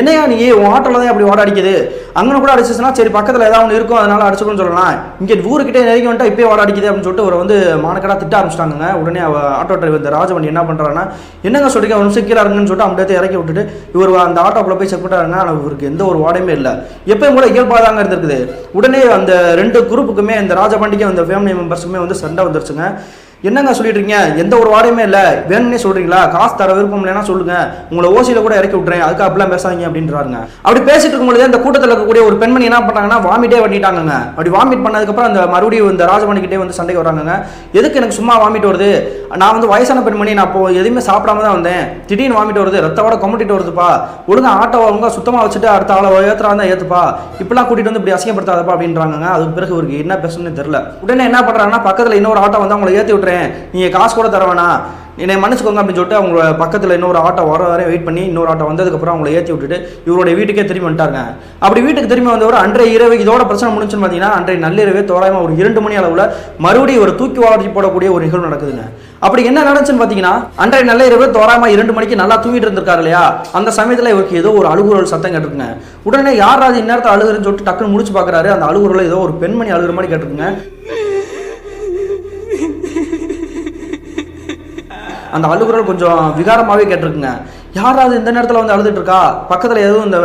என்னையா நீ? உன் ஆட்டோல தான் அப்படி ஓட அடிக்குது அங்கே கூட அடிச்சுச்சுன்னா சரி பக்கத்தில் ஏதாவது ஒன்று இருக்கும் அதனால அடிச்சுக்கணும்னு சொல்லலாம். இங்கே ஊருக்கிட்டே நெருங்கி வந்துட்டு இப்பயே ஓட அடிக்குது அப்படின்னு சொல்லிட்டு அவர் வந்து மானக்கடா திட்ட ஆரம்பிச்சிட்டாங்க உடனே அவ ஆட்டோ டிரைவர் இந்த ராஜவண்டி என்ன பண்ணுறாங்கன்னா என்னங்க சொல்லிக்க ஒரு நிமிஷம் கீழே இறங்குன்னு சொல்லிட்டு அப்படியே இறக்கி விட்டுட்டு இவர் அந்த ஆட்டோக்குள்ள போய் செக் பண்ணுறாருங்க ஆனால் இவருக்கு எந்த ஒரு வாடையுமே இல்லை. எப்பயும் கூட இயல்பாக தாங்க இருந்திருக்குது. உடனே அந்த ரெண்டு குரூப்புக்குமே இந்த ராஜபாண்டிக்கும் அந்த ஃபேமிலி மெம்பர்ஸுக்குமே வந்து சண்டை வந்துருச்சுங்க. என்னங்க சொல்லிட்டு இருக்கீங்க எந்த ஒரு வாடையுமே இல்லை. வேணும்னே சொல்றீங்களா? காசு தர விருப்பம் இல்லைன்னா சொல்லுங்க. உங்களை ஓசியில கூட இறக்கி விட்டுறேன். அதுக்கு அப்படிலாம் பேசாதீங்க அப்படின்றாங்க அப்படி பேசிட்டு இருக்கும்போது அந்த கூட்டத்தில் இருக்கக்கூடிய ஒரு பெண்மணி என்ன பண்ணாங்கன்னா வாமிட்டே பண்ணிட்டாங்க அப்படி வாமிட் பண்ணதுக்கப்புறம் அந்த மறுபடியும் இந்த ராஜமணிக்கிட்டே வந்து சண்டைக்கு வராங்கங்க எதுக்கு எனக்கு சும்மா வாமிட் வருது? நான் வந்து வயசான பெண்மணி நான் இப்போ எதுவுமே சாப்பிடாம தான் வந்தேன். திடீர்னு வாமிட்டு வருது ரத்தோட கொமட்டிட்டு வருதுப்பா. ஒழுங்கா ஆட்டோ ஒழுங்கா சுத்தமாக வச்சுட்டு அடுத்த ஆளை ஏற்றுறா தான் ஏற்றுப்பா இப்படிலாம் கூட்டிட்டு வந்து இப்படி அசிங்கப்படுத்தாதப்பா அப்படின்றாங்க அதுக்கு பிறகு இவருக்கு என்ன பேசணும்னு தெரில உடனே என்ன பண்ணுறாங்கன்னா பக்கத்தில் இன்னொரு ஆட்டோ வந்து அவங்களை ஏற்றி விட்டுறேன். நீங்கள் காசு கூட தர வேணாம். என்னை மன்னிச்சுக்கோங்க அப்படின்னு சொல்லிட்டு அவங்க பக்கத்தில் இன்னொரு ஆட்டோ வர வரையும் வெயிட் பண்ணி இன்னொரு ஆட்டோ வந்ததுக்கப்புறம் அவங்கள ஏற்றி விட்டுட்டு இவருடைய வீட்டுக்கே திரும்பி வந்துட்டாங்க அப்படி வீட்டுக்கு திரும்பி வந்தவர் அன்றைய இரவு இதோட பிரச்சனை முடிஞ்சுன்னு பார்த்தீங்கன்னா அன்றைய நள்ளிரவே தோராயமாக ஒரு இரண்டு மணி அளவில் மறுபடியும் ஒரு தூக்கி வாரி போடக்கூடிய ஒரு நிகழ்வு நடக்குதுங்க. அப்படி என்ன நடந்துச்சுன்னு பார்த்தீங்கன்னா அன்றைய நல்ல இரவு தோராயமா இரண்டு மணிக்கு நல்லா தூங்கிட்டு இருந்திருக்காரு இல்லையா? அந்த சமயத்தில் இவருக்கு ஏதோ ஒரு அழுகுரல் சத்தம் கேட்டிருக்குங்க. உடனே யார் அது இந்நேரத்தில் அழுகுறன்னு சொல்லிட்டு டக்குன்னு முடிச்சு பார்க்குறாரு அந்த அழுகுரல ஏதோ ஒரு பெண்மணி அழுகுற மாதிரி கேட்டிருக்குங்க. அந்த அழுகுறல் கொஞ்சம் விகாரமாகவே கேட்டிருக்குங்க. யாராவது இந்த நேரத்தில் வந்து அழுதுட்டு இருக்கா பக்கத்தில் எதுவும் இந்த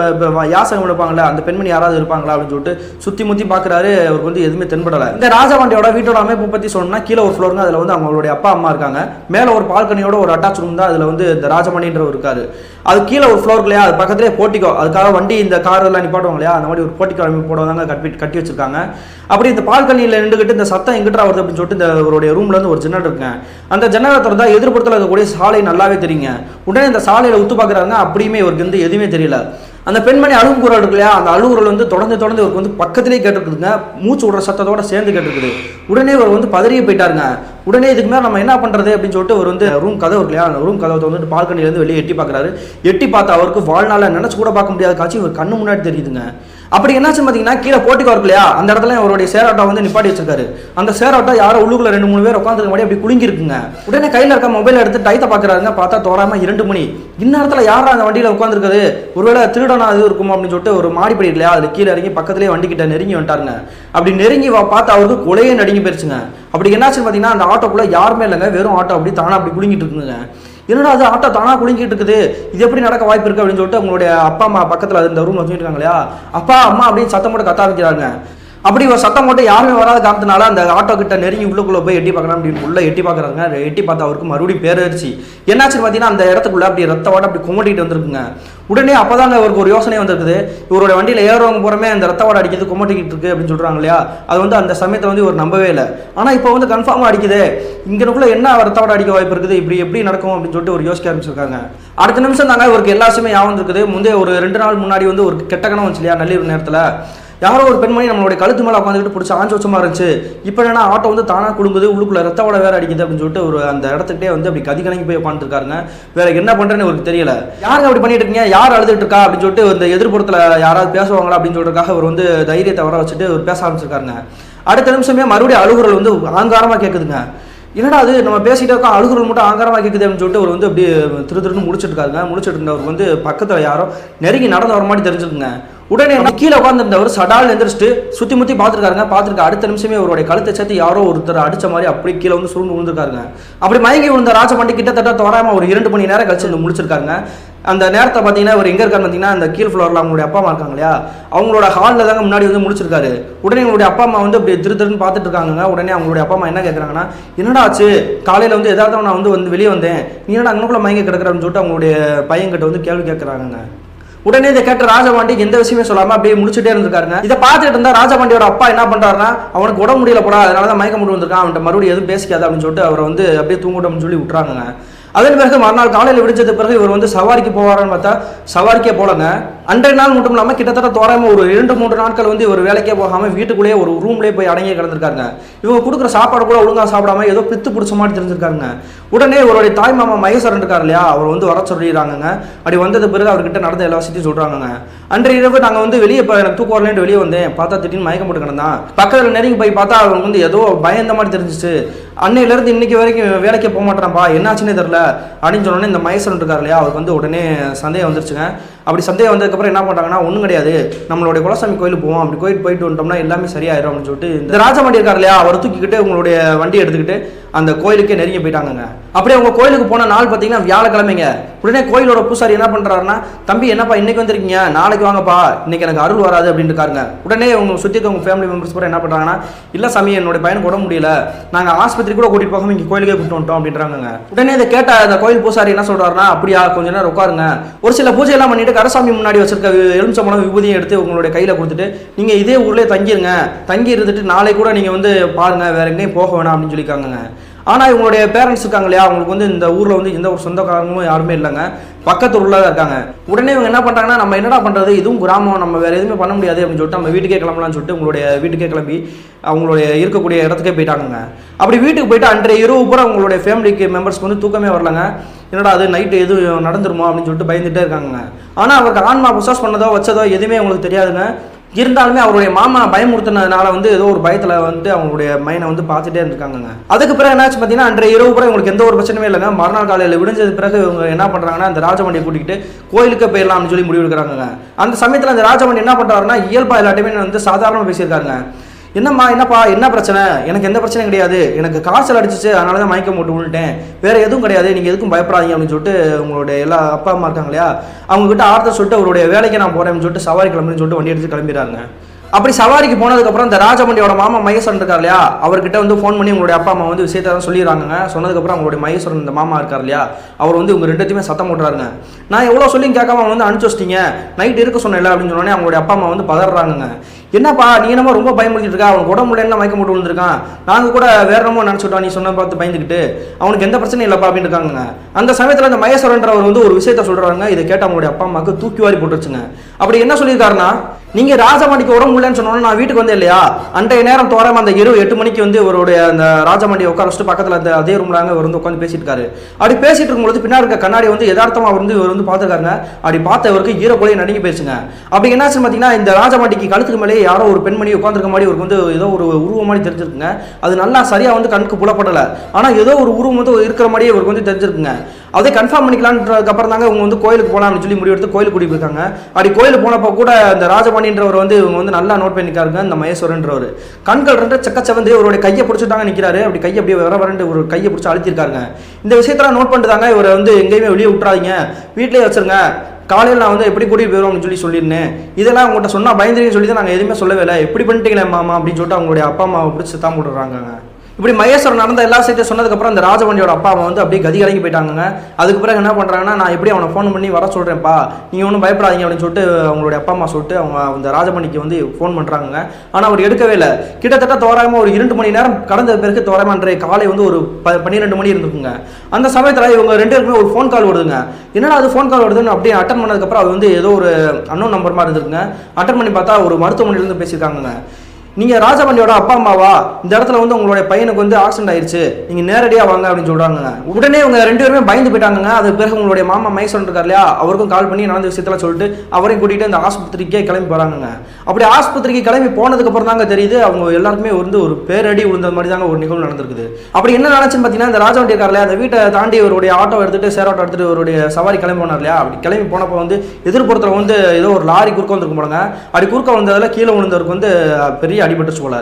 யாசகம் எடுப்பாங்களே அந்த பெண்மணி யாராவது இருப்பாங்களா அப்படின்னு சொல்லிட்டு சுற்றி முற்றி பார்க்குறாரு அவருக்கு வந்து எதுவுமே தென்படலை. இந்த ராஜபாண்டியோட வீட்டோட அமைப்பு பற்றி சொன்னோம்னா கீழே ஒரு ஃப்ளோருங்க அதில் வந்து அவங்களுடைய அப்பா அம்மா இருக்காங்க. மேலே ஒரு பால்கனியோட ஒரு அட்டாச் ரூம் தான் அதில் வந்து இந்த ராஜமணின்றவர் இருக்காரு. அது கீழே ஒரு ஃப்ளோர் இல்லையா? அது பக்கத்துலேயே போட்டிக்கோ. அதுக்காக வண்டி இந்த கார் எல்லாம் நிப்பாட்டுவாங்க இல்லையா? அந்த மாதிரி ஒரு போட்டிக்கோ அமைப்பு போடுவாங்க கட்டி கட்டி வச்சிருக்காங்க. அப்படி இந்த பால்கனியில் நின்றுக்கிட்டு இந்த சத்தம் எங்கிட்ட வருது அப்படின்னு சொல்லிட்டு இந்த அவருடைய ரூம்ல இருந்து ஒரு ஜன்னல் இருக்குங்க. அந்த ஜன்னலை திறந்தா எதிர்ப்புறத்தில் இருக்கக்கூடிய சாலை நல்லாவே தெரியுங்க. உடனே இந்த சாலையில் உத்து பார்க்குறாங்க அப்படியுமே இவருக்கு வந்து எதுவுமே தெரியல. அந்த பெண்மணி அழுகும் குரல் இருக்கு இல்லையா? அந்த அழுகுரல் வந்து தொடர்ந்து தொடர்ந்து இவருக்கு வந்து பக்கத்திலே கேட்டுருக்குதுங்க. மூச்சு விடுற சத்தத்தோட சேர்ந்து கேட்டுருக்குது. உடனே இவர் வந்து பதறியே போயிட்டாருங்க. உடனே இதுக்கு மேலே நம்ம என்ன பண்ணுறது அப்படின்னு சொல்லிட்டு அவர் வந்து ரூம் கதவு இருக்கு இல்லையா? அந்த ரூம் கதவை வந்துட்டு பால்கனிலேருந்து வெளியே எட்டி பார்க்குறாரு. எட்டி பார்த்தா அவருக்கு வாழ்நாளில் நினச்சி கூட பார்க்க முடியாத காட்சி இவர் கண்ணு முன்னாடி தெரியுதுங்க. அப்படி என்னாச்சு பார்த்தீங்கன்னா கீழே போட்டிக்கோ இருக்கு இல்லையா? அந்த இடத்துல அவருடைய சேராட்டா வந்து நிப்பாட்டி வச்சிருக்காரு. அந்த சேராட்டா யாரோ உள்ளுக்குள்ள ரெண்டு மூணு பேர் உட்காந்துருக்க மாதிரி அப்படி குலுங்கிருக்குங்க உடனே கையில் இருக்க மொபைல் எடுத்து டைத்தை பார்க்குறாருங்க பார்த்தா தோறாம இரண்டு மணி. இந்நேரத்தில் யாரா அந்த வண்டியில் உட்காந்துருக்குது ஒருவேளை திருடனா அது இருக்குமோ அப்படின்னு சொல்லிட்டு ஒரு மாடிப்படி இல்லையா? அது கீழே இறங்கி பக்கத்துலேயே வண்டி கிட்ட நெருங்கி வந்துட்டாருங்க. அப்படி நெருங்கி வா- பார்த்து அவருக்கு கொலையே நடுங்கி போயிருச்சுங்க. அப்படி என்னாச்சுன்னு பார்த்தீங்கன்னா அந்த ஆட்டோக்குள்ள யாருமே இல்லைங்க. வெறும் ஆட்டோ அப்படி தானா அப்படி குலுங்கிட்டு இருக்குங்க. என்னடா அது ஆட்டோ தானாக குலுங்கிட்டு இருக்குது? இது எப்படி நடக்க வாய்ப்பு இருக்கு அப்படின்னு சொல்லிட்டு உங்களுடைய அப்பா அம்மா பக்கத்தில் இந்த ரூம் வச்சுட்டு இருக்காங்க இல்லையா? அப்பா அம்மா அப்படின்னு சத்தம் போட்டு கத்த ஆரம்பிக்கிறாங்க. அப்படி ஒரு சத்தம் போட்டு யாருமே வராத காரணத்தினால அந்த ஆட்டோ கிட்ட நெருங்கி உள்ளுக்குள்ள போய் எட்டி பார்க்கலாம் அப்படின்னு உள்ள எட்டி பார்க்குறாங்க. எட்டி பார்த்தா அவருக்கு மறுபடியும் பேரரிச்சு என்னாச்சுன்னு பார்த்தீங்கன்னா அந்த இடத்துக்குள்ள அப்படி ரத்த வாட்டை அப்படி குமட்டிட்டு வந்திருக்குங்க. உடனே அப்போதாங்க அவருக்கு ஒரு யோசனை வந்திருக்குது. இவரோட வண்டியில் ஏறுறவங்க போகிறமே அந்த ரத்த வாடை அடிக்கிறது குமட்டிக்கிட்டு இருக்கு அப்படின்னு சொல்கிறாங்க இல்லையா? அது வந்து அந்த சமயத்தை வந்து இவர் நம்பவே இல்லை. ஆனால் இப்போ வந்து கன்ஃபார்மாக அடிக்குது. இங்கனுக்குள்ளே என்ன ரத்த வாடை அடிக்க வாய்ப்பு இருக்குது? இப்படி எப்படி நடக்கும் அப்படின்னு சொல்லிட்டு ஒரு யோசிக்க ஆரம்பிச்சிருக்காங்க. அடுத்த நிமிஷம் தாங்க இவருக்கு எல்லா விஷயமே ஞாபகம் இருக்குது. முந்தைய ஒரு ரெண்டு நாள் முன்னாடி வந்து ஒரு கெட்ட கணம் வந்துச்சு இல்லையா நள்ளிரவு நேரத்தில்? யாரோ ஒரு பெண்மணி நம்மளுடைய கழுத்து மேலே உட்காந்துக்கிட்டு பிடிச்ச ஆஞ்சு இருந்துச்சு. இப்போ என்ன ஆட்டோ வந்து தானாக குடுங்குது உள்ளுக்குள்ள ரத்த ஓட வேற அடிக்குது அப்படின்னு சொல்லிட்டு ஒரு அந்த இடத்துக்கிட்டே வந்து அப்படி கதி கணக்கி போய் உட்காந்துருக்காருங்க வேற என்ன பண்ணுறேன்னு அவருக்கு தெரியல. யாருங்க அப்படி பண்ணிட்டு இருக்கீங்க? யார் அழுதுட்டு இருக்கா? அப்படின்னு சொல்லிட்டு இந்த எதிர்ப்புறத்தில் யாராவது பேசுவாங்களா அப்படின்னு சொல்றதுக்காக அவர் வந்து தைரியத்தை வர வச்சுட்டு ஒரு பேச ஆரம்பிச்சிருக்காருங்க. அடுத்த நிமிஷமே மறுபடியும் அழுகுறல் வந்து ஆங்காரமாக கேட்குதுங்க என்னடா அது? நம்ம பேசிட்டே இருக்கோம் அழுகுறல் மட்டும் ஆங்காரமாக கேட்குது அப்படின்னு சொல்லிட்டு அவர் வந்து அப்படியே திரு திருன்னு முடிச்சிட்டு இருக்காருங்க. முடிச்சிட்டு இருந்தவர் வந்து பக்கத்தில் யாரோ நெருங்கி நடந்து வர மாதிரி தெரிஞ்சுக்குங்க உடனே என்ன கீழே உட்காந்துருந்தவர் சடால் எந்திரிச்சிட்டு சுத்தி முத்தி பார்த்துருக்காருங்க. பார்த்துருக்க அடுத்த நிமிஷமே அவருடைய கழுத்தை சேர்த்து யாரோ ஒருத்தர் அடிச்ச மாதிரி அப்படி கீழே வந்து சுருண்டு விழுந்திருக்காருங்க. அப்படி மயங்கி விழுந்த ராஜபாண்டி கிட்டத்தட்ட தோராயமா ஒரு இரண்டு மணி நேரம் கழிச்சு வந்து முடிச்சிருக்காங்க அந்த நேரத்தை பார்த்தீங்கன்னா அவர் எங்கே இருக்காரு பார்த்தீங்கன்னா அந்த கீழ் ஃப்ளோரில் அவங்களுடைய அப்பா அம்மா இருக்காங்க இல்லையா? அவங்களோட ஹாலில் தாங்க முன்னாடி வந்து முடிச்சிருக்காரு உடனே எங்களுடைய அப்பா அம்மா வந்து அப்படி திரு திருன்னு பார்த்துட்டு இருக்காங்க உடனே அவங்களுடைய அப்பா அம்மா என்ன கேட்குறாங்கன்னா என்னடா ஆச்சு? காலையில் வந்து எதாவது நான் வந்து வந்து வெளியே வந்தேன். நீ என்னடா கூட மயங்கி கிடக்குறான்னு சொல்லிட்டு அவங்களுடைய பையன்கிட்ட வந்து கேள்வி கேட்குறாங்க உடனே இதை கேட்ட ராஜபாண்டி எந்த விஷயமே சொல்லாம அப்படியே முடிச்சுட்டே இருந்திருக்காருங்க. இதை பார்த்துட்டு இருந்தா ராஜபாண்டியோட அப்பா என்ன பண்றாருன்னா அவனுக்கு உடம்பு முடியல போடா அதனால தான் மயக்க முடிவு வந்திருக்கான். அவன்கிட்ட மறுபடியும் எதுவும் பேசிக்காது அப்படின்னு சொல்லிட்டு அவரை வந்து அப்படியே தூங்கட்டும்னு சொல்லி விட்டுறாங்க அதன் பிறகு மறுநாள் காலையில் விடிஞ்சது பிறகு இவர் வந்து சவாரிக்கு போவாரான்னு பார்த்தா சவாரிக்கே போலங்க. அன்றைய நாள் மட்டும் இல்லாமல் கிட்டத்தட்ட தோராயமாக ஒரு இரண்டு மூன்று நாட்கள் வந்து இவர் வேலைக்கே போகாமல் வீட்டுக்குள்ளேயே ஒரு ரூம்லேயே போய் அடங்கி கிடந்திருக்காருங்க. இவங்க கொடுக்குற சாப்பாடு கூட ஒழுங்காக சாப்பிடாம ஏதோ பித்து பிடிச்ச மாதிரி தெரிஞ்சிருக்காருங்க. உடனே இவருடைய தாய் மாமா மகேஸ்வரன் இருக்கார் இல்லையா அவர் வந்து வர சொல்லிடுறாங்க அப்படி வந்தது பிறகு அவர்கிட்ட நடந்த எல்லா விஷயத்தையும் சொல்கிறாங்க அன்றைய இரவு நாங்கள் வந்து வெளியே இப்போ எனக்கு தூக்கம் வரலன்ட்டு வெளியே வந்தேன். பார்த்தா திடீர்னு மயக்கம் போட்டு கிடந்தான். பக்கத்தில் நெருங்கி போய் பார்த்தா அவங்க வந்து ஏதோ பயந்த மாதிரி தெரிஞ்சிச்சு. அன்னையிலேருந்து இன்னைக்கு வரைக்கும் வேலைக்கே போக மாட்டேறான்ப்பா என்னாச்சுன்னே தெரில அப்படின்னு சொன்னோன்னே இந்த மகேஸ்வரன் இருக்கார் இல்லையா அவருக்கு வந்து உடனே சந்தேகம் வந்துருச்சுங்க. அப்படி சந்தேகம் வந்ததுக்கப்புறம் என்ன பண்ணுறாங்கன்னா ஒன்றும் கிடையாது. நம்மளுடைய குலசாமி கோயிலுக்கு போவோம். அப்படி கோயில் போயிட்டு வந்துட்டோம்னா எல்லாமே சரியாயிரும். அப்படின்னு சொல்லிட்டு இந்த ராஜாமண்டி இருக்கார் இல்லையா அவரை தூக்கிக்கிட்டு உங்களுடைய வண்டி எடுத்துக்கிட்டு அந்த கோயிலுக்கே நெருங்கி போயிட்டாங்கங்க. அப்படியே அவங்க கோயிலுக்கு போன நாள் பார்த்தீங்கன்னா வியாழக்கிழமைங்க. உடனே கோயிலோட பூசாரி என்ன பண்ணுறாருன்னா தம்பி என்னப்பா இன்னைக்கு வந்திருக்கீங்க? நாளைக்கு வாங்கப்பா. இன்னைக்கு எனக்கு அருள் வராது. அப்படின்னு இருக்காருங்க. உடனே உங்க சுற்றி உங்கள் ஃபேமிலி மெம்பர்ஸ் கூட என்ன பண்ணுறாங்கன்னா இல்லை சாமி என்னோட பையனுக்கு உடம்பு முடியல. நாங்கள் ஆஸ்பத்திரி கூட கூட்டிட்டு போகாம இங்கே கோயிலுக்கே கூப்பிட்டு வந்துட்டோம். அப்படின்றாங்க உடனே இதை கேட்ட அந்த கோயில் பூசாரி என்ன சொல்கிறாருன்னா அப்படியா கொஞ்ச நேரம் உட்காருங்க. ஒரு சில பூஜை எல்லாம் பண்ணிட்டு கரசாமி முன்னாடி வச்சிருக்க எலுமிச்சம்பழம் விபூதியும் எடுத்து உங்களுடைய கையில் கொடுத்துட்டு நீங்கள் இதே ஊர்லேயே தங்கிருங்க. தங்கி இருந்துட்டு நாளை கூட நீங்கள் வந்து பாருங்க வேற எங்கேயும் போக வேணாம் அப்படின்னு சொல்லியிருக்காங்க ஆனால் இவங்களுடைய பேரண்ட்ஸ் இருக்காங்க இல்லையா? அவங்களுக்கு வந்து இந்த ஊரில் வந்து எந்த ஒரு சொந்தக்காரங்களும் யாருமே இல்லைங்க. பக்கத்து ஊரில் தான் இருக்காங்க. உடனே இவங்க என்ன பண்ணுறாங்கன்னா நம்ம என்னடா பண்ணுறது இதுவும் கிராமம் நம்ம வேறு எதுவுமே பண்ண முடியாது அப்படின்னு சொல்லிட்டு நம்ம வீட்டுக்கே கிளம்பலாம்னு சொல்லிட்டு உங்களுடைய வீட்டுக்கே கிளம்பி அவங்களுடைய இருக்கக்கூடிய இடத்துக்கே போயிட்டாங்க அப்படி வீட்டுக்கு போயிட்டு அன்றைய இரவு பூரா அவங்களுடைய ஃபேமிலிக்கு மெம்பர்ஸ்க்கு வந்து தூக்கமே வரலங்க. என்னடா அது நைட்டு எதுவும் நடந்துருமோ அப்படின்னு சொல்லிட்டு பயந்துகிட்டே இருக்காங்க ஆனால் அவருக்கு ஆன்மா புசாஸ் பண்ணதோ வச்சதோ எதுவுமே உங்களுக்கு தெரியாதுங்க. இருந்தாலுமே அவருடைய மாமா பயமுறுத்தினதுனால வந்து ஏதோ ஒரு பயத்தில் வந்து அவங்களுடைய மைனை வந்து பார்த்துட்டே இருந்திருக்காங்க அதுக்கு பிறகு என்னாச்சு பார்த்தீங்கன்னா அன்றைய இரவு கூட உங்களுக்கு எந்த ஒரு பிரச்சனையும் இல்லைங்க. மறுநாள் காலையில் விடுஞ்சது பிறகு இவங்க என்ன பண்ணுறாங்கன்னா அந்த ராஜமண்டியை கூட்டிகிட்டு கோயிலுக்கு போயிடலாம்னு சொல்லி முடிவு எடுக்கிறாங்க அந்த சமயத்தில் அந்த ராஜமண்டி என்ன பண்ணுறாருன்னா இயல்பாக எல்லாத்தையுமே வந்து சாதாரணமாக பேசியிருக்காங்க. என்னம்மா என்னப்பா என்ன பிரச்சனை? எனக்கு எந்த பிரச்சனையும் கிடையாது. எனக்கு காய்ச்சல் அடிச்சிச்சு அதனால தான் மயக்கம் போட்டு விழுட்டேன் வேற எதுவும் கிடையாது. நீங்கள் எதுக்கும் பயப்படாதீங்க அப்படின்னு சொல்லிட்டு உங்களுடைய எல்லா அப்பா அம்மா இருக்காங்க இல்லையா? அவங்கக்கிட்ட ஆர்த்த ஆர்டர் சொல்லிட்டு அவருடைய வேலைக்கு நான் போகிறேன்னு சொல்லிட்டு சவாரி கிளம்புன்னு சொல்லிட்டு வண்டி எடுத்து கிளம்பிடுறாங்க. அப்படி சவாரிக்கு போனதுக்கப்புறம் இந்த ராஜமண்டியோட மாமா மகேஸ்வரன் இருக்கார் இல்லையா? அவர்கிட்ட வந்து ஃபோன் பண்ணி உங்களுடைய அப்பா அம்மா வந்து விஷயத்தை தான் சொல்லிடுறாங்க சொன்னதுக்கப்புறம் அவங்களுடைய மகேஸ்வரன் இந்த மாமா இருக்கார் இல்லையா? அவர் வந்து இவங்க ரெண்டுத்தையுமே சத்தம் போட்டுறாருங்க. நான் எவ்வளோ சொல்லி கேட்காம அவங்க வந்து அனுப்பிச்சு வச்சிட்டீங்க. நைட் இருக்க சொன்னேன்ல அப்படின்னு சொன்னோடனே அவங்களுடைய அப்பா அம்மா வந்து பதறாங்க என்னப்பா நீ என்னமோ ரொம்ப பயமுறுத்திட்டு இருக்கா? அவனுக்கு உடம்பு என்ன மயக்க போட்டு விழுந்திருக்கான். நாங்கள் கூட வேற என்னமோ நினச்சிட்டோம். நீ சொன்ன பார்த்து பயந்துக்கிட்டு அவனுக்கு எந்த பிரச்சனையும் இல்லைப்பா அப்படின்னு இருக்காங்க அந்த சமயத்தில் அந்த மகேஸ்வரன்றவர் வந்து ஒரு விஷயத்த சொல்கிறாங்க இதை கேட்ட அவங்களுடைய அப்பா அம்மாவுக்கு தூக்கி வாரி போட்டுருச்சுங்க. அப்படி என்ன சொல்லியிருக்காருன்னா நீங்க ராஜமாண்டிக்கு உடம்பு முடியலன்னு சொன்னோன்னா நான் வீட்டுக்கு வந்தேன் இல்லையா? அன்றைய நேரம் தோறாம அந்த இரவு எட்டு மணிக்கு வந்து இவருடைய அந்த ராஜமண்டியை உட்கார வச்சுட்டு பக்கத்தில் அந்த அதே ரூம்லாங்க இவர் வந்து உட்காந்து பேசிட்டு இருக்காரு அப்படி பேசிட்டு இருக்கும்போது பின்னாடி இருக்க கண்ணாடி வந்து யதார்த்தமா வந்து இவர் வந்து பார்த்துருக்காங்க அப்படி பார்த்த இவருக்கு ஈர போலே நடுங்கி போயிருச்சுங்க. அப்படி என்னாச்சு பார்த்தீங்கன்னா இந்த ராஜமாண்டிக்கு கழுத்துக்கு மேலே யாரோ ஒரு பெண்மணி உட்காந்துருக்க மாதிரி இவருக்கு வந்து ஏதோ ஒரு உருவம் மாதிரி தெரிஞ்சிருக்குங்க. அது நல்லா சரியா வந்து கண்ணுக்கு புலப்படல. ஆனா ஏதோ ஒரு உருவம் வந்து இருக்கிற மாதிரியே இவருக்கு வந்து தெரிஞ்சிருக்குங்க. அதை கன்ஃபார்ம் பண்ணிக்கலான்றதுக்கு அப்புறம் தாங்க இவங்க வந்து கோயிலுக்கு போகலாம்னு சொல்லி முடிவெடுத்து கோயிலுக்கு கூட்டி போயிருக்காங்க. அப்படி கோயிலுக்கு போனப்போ கூட இந்த ராஜபாணின்றவர் வந்து இவங்க வந்து நல்லா நோட் பண்ணிக்காருங்க இந்த மகேஸ்வரன்றவர். கண்கள் ரெண்டு செக்கச்சவந்து இவருடைய கையை பிடிச்சிட்டாங்க நிற்கிறாரு அப்படி கையை அப்படியே வர வரண்டு ஒரு கையை பிடிச்சி அழுத்திருக்காருங்க இந்த விஷயத்தெல்லாம் நோட் பண்ணிட்டு தாங்க இவரை வந்து எங்கேயுமே வெளியே விட்டுறாதீங்க. வீட்டிலே வச்சிருங்க. காலையில் நான் வந்து எப்படி கூட்டிகிட்டு போயிடும் அப்படின்னு சொல்லி சொல்லியிருந்தேன். இதெல்லாம் உங்கள்கிட்ட சொன்னால் பயந்துருங்கன்னு சொல்லி தான் நாங்கள் எதுவுமே சொல்லவே இல்லை. எப்படி பண்ணிட்டீங்களே மாமா அப்படின்னு சொல்லிட்டு அவங்களுடைய அப்பா அம்மாவை பிடிச்சி தான் போட்டுறாங்க இப்படி மகேஸ்வரன் நடந்த எல்லா விஷயத்தையும் சொன்னதுக்கப்புறம் அந்த ராஜவண்டியோட அப்பா வந்து அப்படியே கதி கலங்கி போயிட்டாங்க அதுக்கு பிறகு என்ன பண்ணுறாங்கன்னா நான் எப்படி அவனை ஃபோன் பண்ணி வர சொல்கிறேன்ப்பா நீங்கள் ஒன்றும் பயப்படாதீங்க அப்படின்னு சொல்லிட்டு அவங்களுடைய அப்பா அம்மா சொல்லிட்டு அவங்க அந்த ராஜமணிக்கு வந்து ஃபோன் பண்ணுறாங்க ஆனால் அவர் எடுக்கவே இல்லை. கிட்டத்தட்ட தோராயமாக ஒரு இரண்டு மணி நேரம் கடந்த பிறகு தோராயமாக அன்றைய காலை வந்து ஒரு ப பன்னிரெண்டு மணி இருந்துக்குங்க அந்த சமயத்தில் இவங்க ரெண்டு பேருக்குமே ஒரு ஃபோன் கால் வருதுங்க. என்னடா அது ஃபோன் கால் வருதுன்னு அப்படியே அட்டன் பண்ணதுக்கப்புறம் அது வந்து ஏதோ ஒரு அன்னோன் நம்பர் மாதிரி இருந்திருக்குங்க. அட்டன் பண்ணி பார்த்தா ஒரு மருத்துவமனையிலேருந்து பேசியிருக்காங்க நீங்கள் ராஜபாண்டியோட அப்பா அம்மாவா? இந்த இடத்துல வந்து உங்களுடைய பையனுக்கு வந்து ஆக்சிடென்ட் ஆயிடுச்சு நீங்கள் நேரடியாக வாங்க அப்படின்னு சொல்கிறாங்க உடனே இவங்க ரெண்டு பேருமே பயந்து போயிட்டாங்க அது பிறகு உங்களுடைய மாமா மைசன் இருக்கார் இல்லையா? அவருக்கும் கால் பண்ணி நடந்த விஷயத்தில் சொல்லிட்டு அவரையும் கூட்டிகிட்டு அந்த ஆஸ்பத்திரிக்கே கிளம்பி போகிறாங்க அப்படி ஆஸ்பத்திரிக்கு கிளம்பி போனதுக்கப்புறம் தாங்க தெரியுது அவங்க எல்லாருக்குமே வந்து ஒரு பேரடி விழுந்த மாதிரி தாங்க ஒரு நிகழ்வு நடந்திருக்குது. அப்படி என்ன நினச்சுன்னு பார்த்தீங்கன்னா இந்த ராஜவண்டி இருக்கார் அந்த வீட்டை தாண்டி இவருடைய ஆட்டோ எடுத்துட்டு சேர் ஆட்டோ எடுத்துகிட்டு இவருடைய சவாரி கிளம்பி போனார் இல்லையா? அப்படி கிளம்பி போனப்போ வந்து எதிர்ப்புறத்தில் வந்து ஏதோ ஒரு லாரி குறுக்க வந்துருக்கும் போலங்க. அப்படி குறுக்க வந்ததில் கீழே விழுந்தவருக்கு வந்து பெரிய அடிபட்டு போல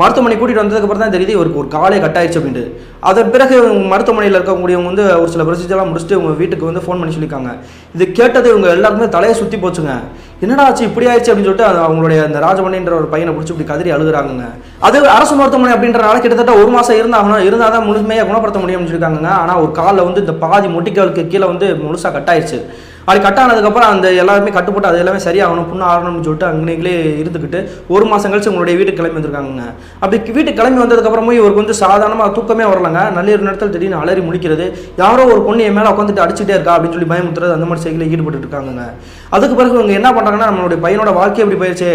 மருத்துவமனை கூட்டிகிட்டு வந்ததுக்கப்புறம் தான் தெரியுது இவருக்கு ஒரு காலே கட் ஆயிடுச்சு அப்படின்ட்டு. அதன் பிறகு மருத்துவமனையில் இருக்கக்கூடியவங்க வந்து ஒரு சில ப்ரொசீஜர்லாம் முடிச்சுட்டு இவங்க வீட்டுக்கு வந்து ஃபோன் பண்ணி சொல்லியிருக்காங்க. இது கேட்டது இவங்க எல்லாருக்குமே தலையை சுற்றி போச்சுங்க. என்னடா ஆச்சு இப்படி ஆயிடுச்சு அப்படின்னு சொல்லிட்டு அவங்களுடைய அந்த ராஜமணின்ற ஒரு பையனை பிடிச்சி இப்படி கதறி அழுகுறாங்க அது அரசு மருத்துவமனை அப்படின்றனால கிட்டத்தட்ட ஒரு மாதம் இருந்தாகணும் இருந்தால் தான் முழுமையாக குணப்படுத்த முடியும்னு சொல்லியிருக்காங்க ஆனால் ஒரு காலில் வந்து இந்த பாதி முட்டிக்காலுக்கு கீழே வந்து முழுசாக கட் ஆயிடுச்சு அப்படி கட் ஆனதுக்கப்புறம் அந்த எல்லாருமே கட்டுப்பட்டு அது எல்லாமே சரியாகணும் புண்ணு ஆகணும்னு சொல்லிட்டு அங்கனே இருந்துக்கிட்டு ஒரு மாதம் கழிச்சு உங்களுடைய வீட்டுக்கு கிளம்பி வந்திருக்காங்க அப்படி வீட்டுக்கு கிளம்பி வந்ததுக்கப்புறமும் இவருக்கு வந்து சாதாரணமாக தூக்கமே வரலங்க. நள்ளிரவு நேரத்தில் திடீர்னு அலறி முடிக்கிறது யாரோ ஒரு பொண்ணு என் மேலே உட்காந்துட்டு அடிச்சுட்டே இருக்கா அப்படின்னு சொல்லி பயமுத்துறது அந்த மாதிரி செயலில் ஈடுபட்டு இருக்காங்க அதுக்கு பிறகு இவங்க என்ன பண்ணுறாங்கன்னா நம்மளுடைய பையனோட வாழ்க்கை எப்படி போயிடுச்சு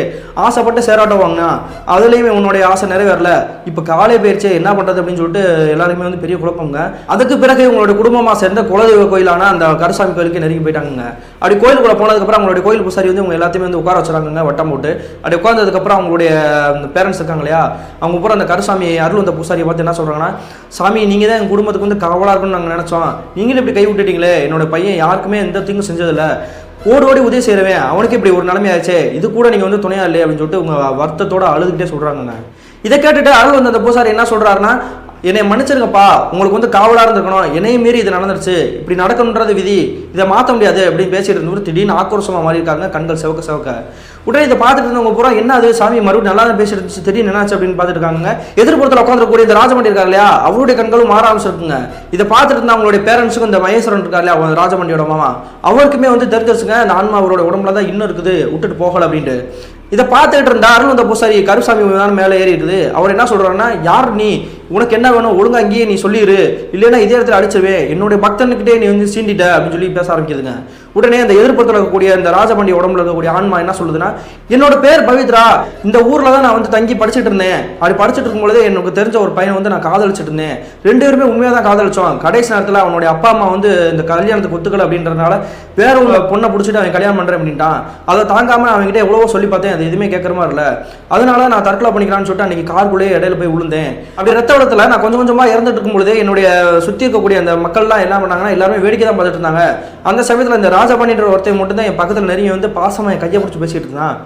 ஆசைப்பட்டு சேராட்டம் வாங்கினா அதுலேயுமே உன்னுடைய ஆசை நிறைவேறல. இப்போ காலே போயிடுச்சு என்ன பண்ணுறது அப்படின்னு சொல்லிட்டு எல்லாருமே வந்து பெரிய குழப்பங்க. அதுக்கு பிறகு உங்களுடைய குடும்பமாக சேர்ந்த குலதெய்வ கோயிலான அந்த கருசாமி கோயிலுக்கு நெருங்கி போயிட்டாங்க அப்படி கோயிலுக்குள்ள போனதுக்கப்புறம் அவங்களுடைய கோயில் பூசாரி வந்து உங்க எல்லாத்தையுமே வந்து உட்கார வச்சுறாங்க வட்டம் போட்டு. அப்படி உட்காந்ததுக்கப்புறம் அவங்களுடைய பேரண்ட்ஸ் இருக்காங்க இல்லையா அவங்க பூரா அந்த கருசாமி அருள் அந்த பூசாரியை பார்த்து என்ன சொல்கிறாங்கன்னா சாமி நீங்கள் தான் எங்கள் குடும்பத்துக்கு வந்து கவலாக இருக்கும்னு நாங்கள் நினச்சோம். நீங்களும் இப்படி கை விட்டுட்டீங்களே என்னோட பையன் யாருக்குமே எந்த தீங்கும் செஞ்சதில்லை. ஓடி ஓடி உதவி செய்கிறவன் அவனுக்கு இப்படி ஒரு நிலைமையாச்சே இது கூட நீங்கள் வந்து துணையா இல்லையே அப்படின்னு சொல்லிட்டு உங்கள் வருத்தத்தோட அழுதுகிட்டே சொல்கிறாங்கங்க இதை கேட்டுட்டு அழகு வந்த அந்த பூசாரி என்ன சொல்கிறாருன்னா என்னை மன்னிச்சிருங்கப்பா. உங்களுக்கு வந்து காவலாக இருந்திருக்கணும். என்னையும் மீறி இது நடந்துருச்சு. இப்படி நடக்கணுன்றது விதி. இதை மாற்ற முடியாது. அப்படின்னு பேசிட்டு இருந்தவர் திடீர்னு ஆக்ரோஷமாக மாறி இருக்காங்க கண்கள் செவக்க செவக்க. உடனே இதை பார்த்துட்டு இருந்தவங்க பூரா என்ன அது? சாமி மறுபடியும் நல்லா தான் பேசிட்டு தெரியும் என்னாச்சு? அப்படின்னு பார்த்துட்டு இருக்காங்க எதிர்புறத்தில் உட்காந்துருக்கூடிய இந்த ராஜமண்டி இருக்கார் இல்லையா? அவருடைய கண்களும் மாற ஆரம்பிச்சிருக்குங்க இதை பார்த்துட்டு இருந்த அவங்களுடைய பேரண்ட்ஸுக்கும் இந்த மகேஸ்வரன் இருக்கார் இல்லையா? அவங்க ராஜமண்டியோட மாமா. அவருக்குமே வந்து தெரிஞ்சிருச்சுங்க அந்த ஆன்மா அவரோட உடம்புல தான் இன்னும் இருக்குது விட்டுட்டு போகல அப்படின்ட்டு. இதை பார்த்துக்கிட்டு இருந்தா அருள் வந்த பூசாரி கருசாமி மேலே ஏறிடுது. அவர் என்ன சொல்றாருன்னா யார் நீ? உனக்கு என்ன வேணும்? ஒழுங்கா அங்கேயே நீ சொல்லிடு இல்லைன்னா இதே இடத்துல அடிச்சிருவே. என்னுடைய பக்தனுக்கிட்டே நீ வந்து சீண்டிட்ட அப்படின்னு சொல்லி பேச ஆரம்பிக்குதுங்க உடனே அந்த எதிர்ப்புறத்தில் இருக்கக்கூடிய இந்த ராஜபாண்டி உடம்புல இருக்கக்கூடிய ஆன்மா என்ன சொல்லுதுன்னா என்னோட பேர் பவித்ரா. இந்த ஊர்ல தான் நான் வந்து தங்கி படிச்சுட்டு இருந்தேன். அப்படி படிச்சுட்டு இருக்கும்போது எனக்கு தெரிஞ்ச ஒரு பையனை வந்து நான் காதலிச்சுட்டு இருந்தேன். ரெண்டு பேருமே உண்மையாக தான் காதலிச்சோம். கடைசி நேரத்தில் அவனுடைய அப்பா அம்மா வந்து இந்த கல்யாணத்துக்கு ஒத்துக்கல அப்படின்றதுனால வேற ஒரு பொண்ணை பிடிச்சிட்டு அவன் கல்யாணம் பண்ணுறேன் அப்படின்ட்டான். அதை தாங்காம அவன்கிட்ட எவ்வளவோ சொல்லி பார்த்தேன். அது எதுவுமே கேட்கற மாதிரி இல்லை. அதனால நான் தற்கொலை பண்ணிக்கலாம்னு சொல்லிட்டு அன்னைக்கு கார்குள்ளே இடையில போய் விழுந்தேன் அப்படி ரத்த வெள்ளத்தில் நான் கொஞ்சம் கொஞ்சமாக இறந்துட்டு இருக்கும்பொழுது என்னுடைய சுற்றி இருக்கக்கூடிய அந்த மக்கள்லாம் என்ன பண்ணாங்கன்னா எல்லாருமே வேடிக்கை தான் பார்த்துட்டு இருந்தாங்க. அந்த சமயத்தில் இந்த ராஜபாணின்ற மட்டும் தான் என் பக்கத்தில் நெருங்கி வந்து பாசமாக என் கையை பிடிச்சி பேசிகிட்டு இருந்தான்.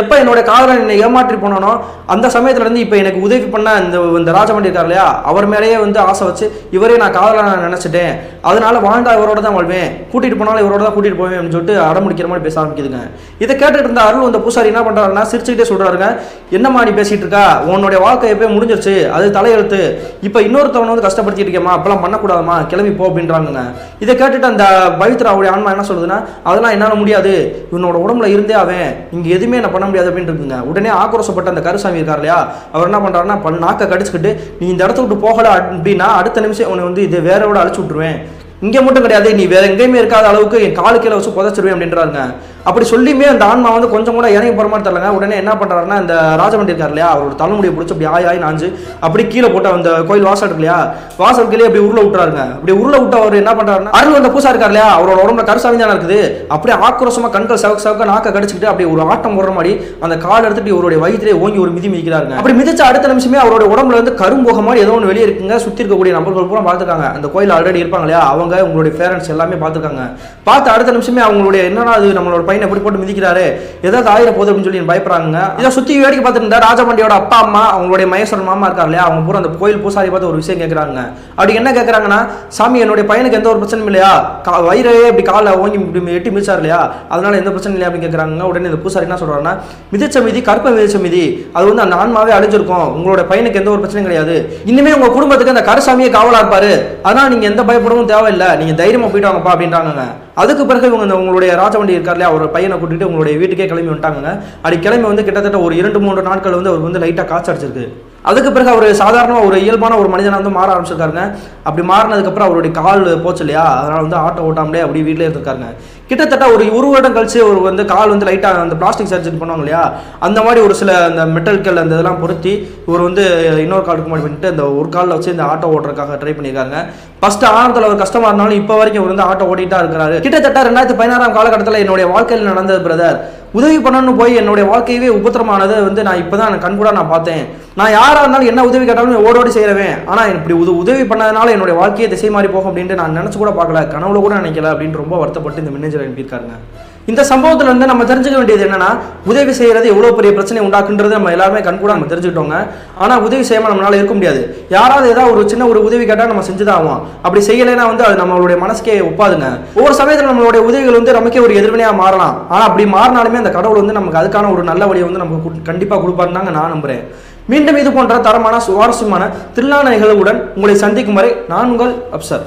எப்போ என்னோட காதலன் என்னை ஏமாற்றி போனானோ அந்த சமயத்துலேருந்து இப்போ எனக்கு உதவி பண்ண இந்த இந்த ராஜமண்டி இருக்கார் இல்லையா அவர் மேலேயே வந்து ஆசை வச்சு இவரே நான் காதலனை நினச்சிட்டேன். அதனால வாழ்ந்தா இவரோட தான் வாழ்வேன். கூட்டிகிட்டு போனாலும் இவரோட தான் கூட்டிகிட்டு போவேன் அப்படின்னு சொல்லிட்டு அடமுடிக்கிற மாதிரி பேச ஆரம்பிக்குதுங்க. இதை கேட்டுட்டு இருந்த அருள் அந்த பூசாரி என்ன பண்ணுறாருன்னா சிரிச்சுக்கிட்டே சொல்கிறாருங்க என்னம்மா நீ பேசிகிட்டு இருக்கா? உன்னோடைய வாழ்க்கை எப்போ முடிஞ்சிருச்சு. அது தலையெழுத்து. இப்போ இன்னொருத்தவனை வந்து கஷ்டப்படுத்திட்டு இருக்கேம்மா. அப்பெல்லாம் பண்ணக்கூடாதுமா கிளம்பி போ அப்படின்றாங்க இதை கேட்டுட்டு அந்த பவித்ராவுடைய ஆன்மா என்ன சொல்லுதுன்னா அதெல்லாம் என்னால் முடியாது. இவனோட உடம்புல இருந்தே அவன் இங்கே எதுவுமே என்ன பண்ண முடியாது அப்படின்னு இருக்குங்க. உடனே ஆக்ரோஷப்பட்ட அந்த கருசாமி இருக்கார் இல்லையா? அவர் என்ன பண்றாருன்னா பல் நாக்கை கடிச்சுக்கிட்டு நீ இந்த இடத்த விட்டு போகல அப்படின்னா அடுத்த நிமிஷம் உன்னை வந்து இதை வேற விட அழைச்சி விட்டுருவேன். இங்கே மட்டும் கிடையாது நீ வேற எங்கேயுமே இருக்காத அளவுக்கு என் காலு கீழே வச்சு புதைச்சிருவேன் அப்படின்றாருங்க. அப்படி சொல்லியுமே அந்த ஆன்மா வந்து கொஞ்சம் கூட இறங்கி போகிற மாதிரி தரலங்க உடனே என்ன பண்ணுறாருன்னா இந்த ராஜமண்டி இருக்கார் இல்லையா? அவரோட தலைமுடியை பிடிச்சி அப்படி ஆய் ஆய் நாஞ்சு அப்படி கீழே போட்டு அந்த கோயில் வாசல் இருக்கு இல்லையா? வாசல் கீழே அப்படி உருளை விட்டுறாருங்க. அப்படி உருளை விட்டு அவர் என்ன பண்ணுறாருன்னா அருள் வந்த பூசா இருக்கார் இல்லையா? அவரோட உடம்புல கருசாமி இருக்குது. அப்படியே ஆக்ரோஷமா கண்கள் சவக்க சவக்க நாக்க கடிச்சிக்கிட்டு அப்படியே ஒரு ஆட்டம் போடுற மாதிரி அந்த கால் எடுத்துட்டு இவருடைய வயிற்றிலே ஓங்கி ஒரு மிதி மிதிக்கிறாருங்க. அப்படி மிதிச்ச அடுத்த நிமிஷமே அவரோட உடம்புல வந்து கரும்போக மாதிரி ஏதோ ஒன்று வெளியே இருக்குங்க. சுற்றி இருக்கக்கூடிய நபர்கள் பூரா பார்த்துருக்காங்க. அந்த கோயில் ஆல்ரெடி இருப்பாங்க இல்லையா? அவங்க உங்களுடைய பேரண்ட்ஸ் எல்லாமே பார்த்துருக்காங்க. பார்த்து அடுத்த நிமிஷமே அவங்களுடைய என்னன்னா அது நம்மளோட பையனை எப்படி போட்டு மிதிக்கிறாரு. ஏதாவது ஆயிர போகுது அப்படின்னு சொல்லி பயப்படுறாங்க. இதை சுத்தி வேடிக்கை பார்த்துட்டு இருந்தா ராஜபாண்டியோட அப்பா அம்மா அவங்களுடைய மகேஸ்வரன் மாமா இருக்கார் இல்லையா? அவங்க பூரா அந்த கோயில் பூசாரி பார்த்து ஒரு விஷயம் கேட்கறாங்க அப்படி என்ன கேட்கறாங்கன்னா சாமி என்னுடைய பையனுக்கு எந்த ஒரு பிரச்சனையும் இல்லையா? வயிறே இப்படி காலை ஓங்கி இப்படி எட்டி மிதிச்சார் இல்லையா? அதனால எந்த பிரச்சனையும் இல்லையா? அப்படின்னு கேட்கறாங்க உடனே இந்த பூசாரி என்ன சொல்றாருன்னா மிதிச்ச மிதி கற்ப மிதிச்ச மிதி அது வந்து அந்த ஆன்மாவே அழிஞ்சிருக்கும். உங்களோட பையனுக்கு எந்த ஒரு பிரச்சனையும் கிடையாது. இனிமே உங்க குடும்பத்துக்கு அந்த கருசாமியே காவலா இருப்பாரு. அதனால நீங்க எந்த பயப்படவும் தேவையில்லை. நீங்க தைரியமா போயிட்டு வாங்கப்பா அப்படின்றாங்க அதுக்கு பிறகு இவங்க இந்த உங்களுடைய ராஜவண்டி இருக்கார் இல்லையா அவர் பையனை கூட்டிட்டு உங்களுடைய வீட்டுக்கே கிளம்பி வந்துட்டாங்க அப்படி கிளம்பி வந்து கிட்டத்தட்ட ஒரு இரண்டு மூன்று நாட்கள் வந்து அவர் வந்து லைட்டாக காய்ச்சல் அடிச்சிருக்கு அதுக்கு பிறகு அவர் சாதாரணமாக ஒரு இயல்பான ஒரு மனிதனாக வந்து மாற ஆரம்பிச்சிருக்காருங்க. அப்படி மாறினதுக்கப்புறம் அவருடைய கால் போச்சு இல்லையா? அதனால் வந்து ஆட்டோ ஓட்டாமலே அப்படியே வீட்டிலே இருந்திருக்காருங்க. கிட்டத்தட்ட ஒரு ஒரு வருடம் கழிச்சு ஒரு வந்து கால் வந்து லைட்டாக அந்த பிளாஸ்டிக் சர்ஜரி பண்ணுவாங்க இல்லையா? அந்த மாதிரி ஒரு சில அந்த மெட்டல்கள் அந்த இதெல்லாம் பொருத்தி இவர் வந்து இன்னொரு காலுக்கு முன்னாடி பண்ணிட்டு இந்த ஒரு காலில் வச்சு இந்த ஆட்டோ ஓட்டுறதுக்காக ட்ரை பண்ணியிருக்காங்க ஃபர்ஸ்ட் ஆரம்பத்தில் அவர் கஷ்டமாக இருந்தாலும் இப்போ வரைக்கும் இவர் வந்து ஆட்டோ ஓட்டிட்டா இருக்கிறாரு. கிட்டத்தட்ட ரெண்டாயிரத்தி பதினாறாம் காலகட்டத்தில் என்னுடைய வாழ்க்கையில் நடந்தது பிரதர் உதவி பண்ணணும்னு போய் என்னுடைய வாழ்க்கையவே உபத்திரமானது வந்து நான் இப்பதான் கண் கூட நான் பார்த்தேன். நான் யாராக இருந்தாலும் என்ன உதவி கேட்டாலும் ஓடோடி செய்கிறவேன் ஆனால் இப்படி உத உதவி பண்ணதுனால என்னுடைய வாழ்க்கையை திசை மாறி போகும் அப்படின்ட்டு நான் நினச்சி கூட பார்க்கல. கனவுல கூட நினைக்கல அப்படின்னு ரொம்ப வருத்தப்பட்டு இந்த மின்னஞ்சல் அனுப்பியிருக்காருங்க. இந்த சம்பவத்துல இருந்து நம்ம தெரிஞ்சுக்க வேண்டியது என்னன்னா உதவி செய்யறது எவ்வளவு பெரிய பிரச்சனை உண்டாக்குன்றது நம்ம எல்லாருமே கண்கூட நம்ம தெரிஞ்சுக்கிட்டோங்க. ஆனா உதவி செய்யாம நம்மளால இருக்க முடியாது. யாராவது ஏதாவது ஒரு சின்ன ஒரு உதவி கேட்டா நம்ம செஞ்சுதான் ஆகும் அப்படி செய்யலைன்னா வந்து அது நம்மளுடைய மனசுக்கே ஒப்பாதுங்க. ஒவ்வொரு சமயத்துல நம்மளுடைய உதவிகள் வந்து நமக்கே ஒரு எதிர்வினையா மாறலாம். ஆனா அப்படி மாறினாலுமே அந்த கடவுள் வந்து நமக்கு அதுக்கான ஒரு நல்ல வழியை வந்து நமக்கு கண்டிப்பா கொடுப்பாருன்னு தாங்க நான் நம்புறேன். மீண்டும் இது போன்ற தரமான சுவாரஸ்யமான திருளான நிகழ்வுடன் உங்களை சந்திக்கும் வரை நான் உங்கள் அப்சர்.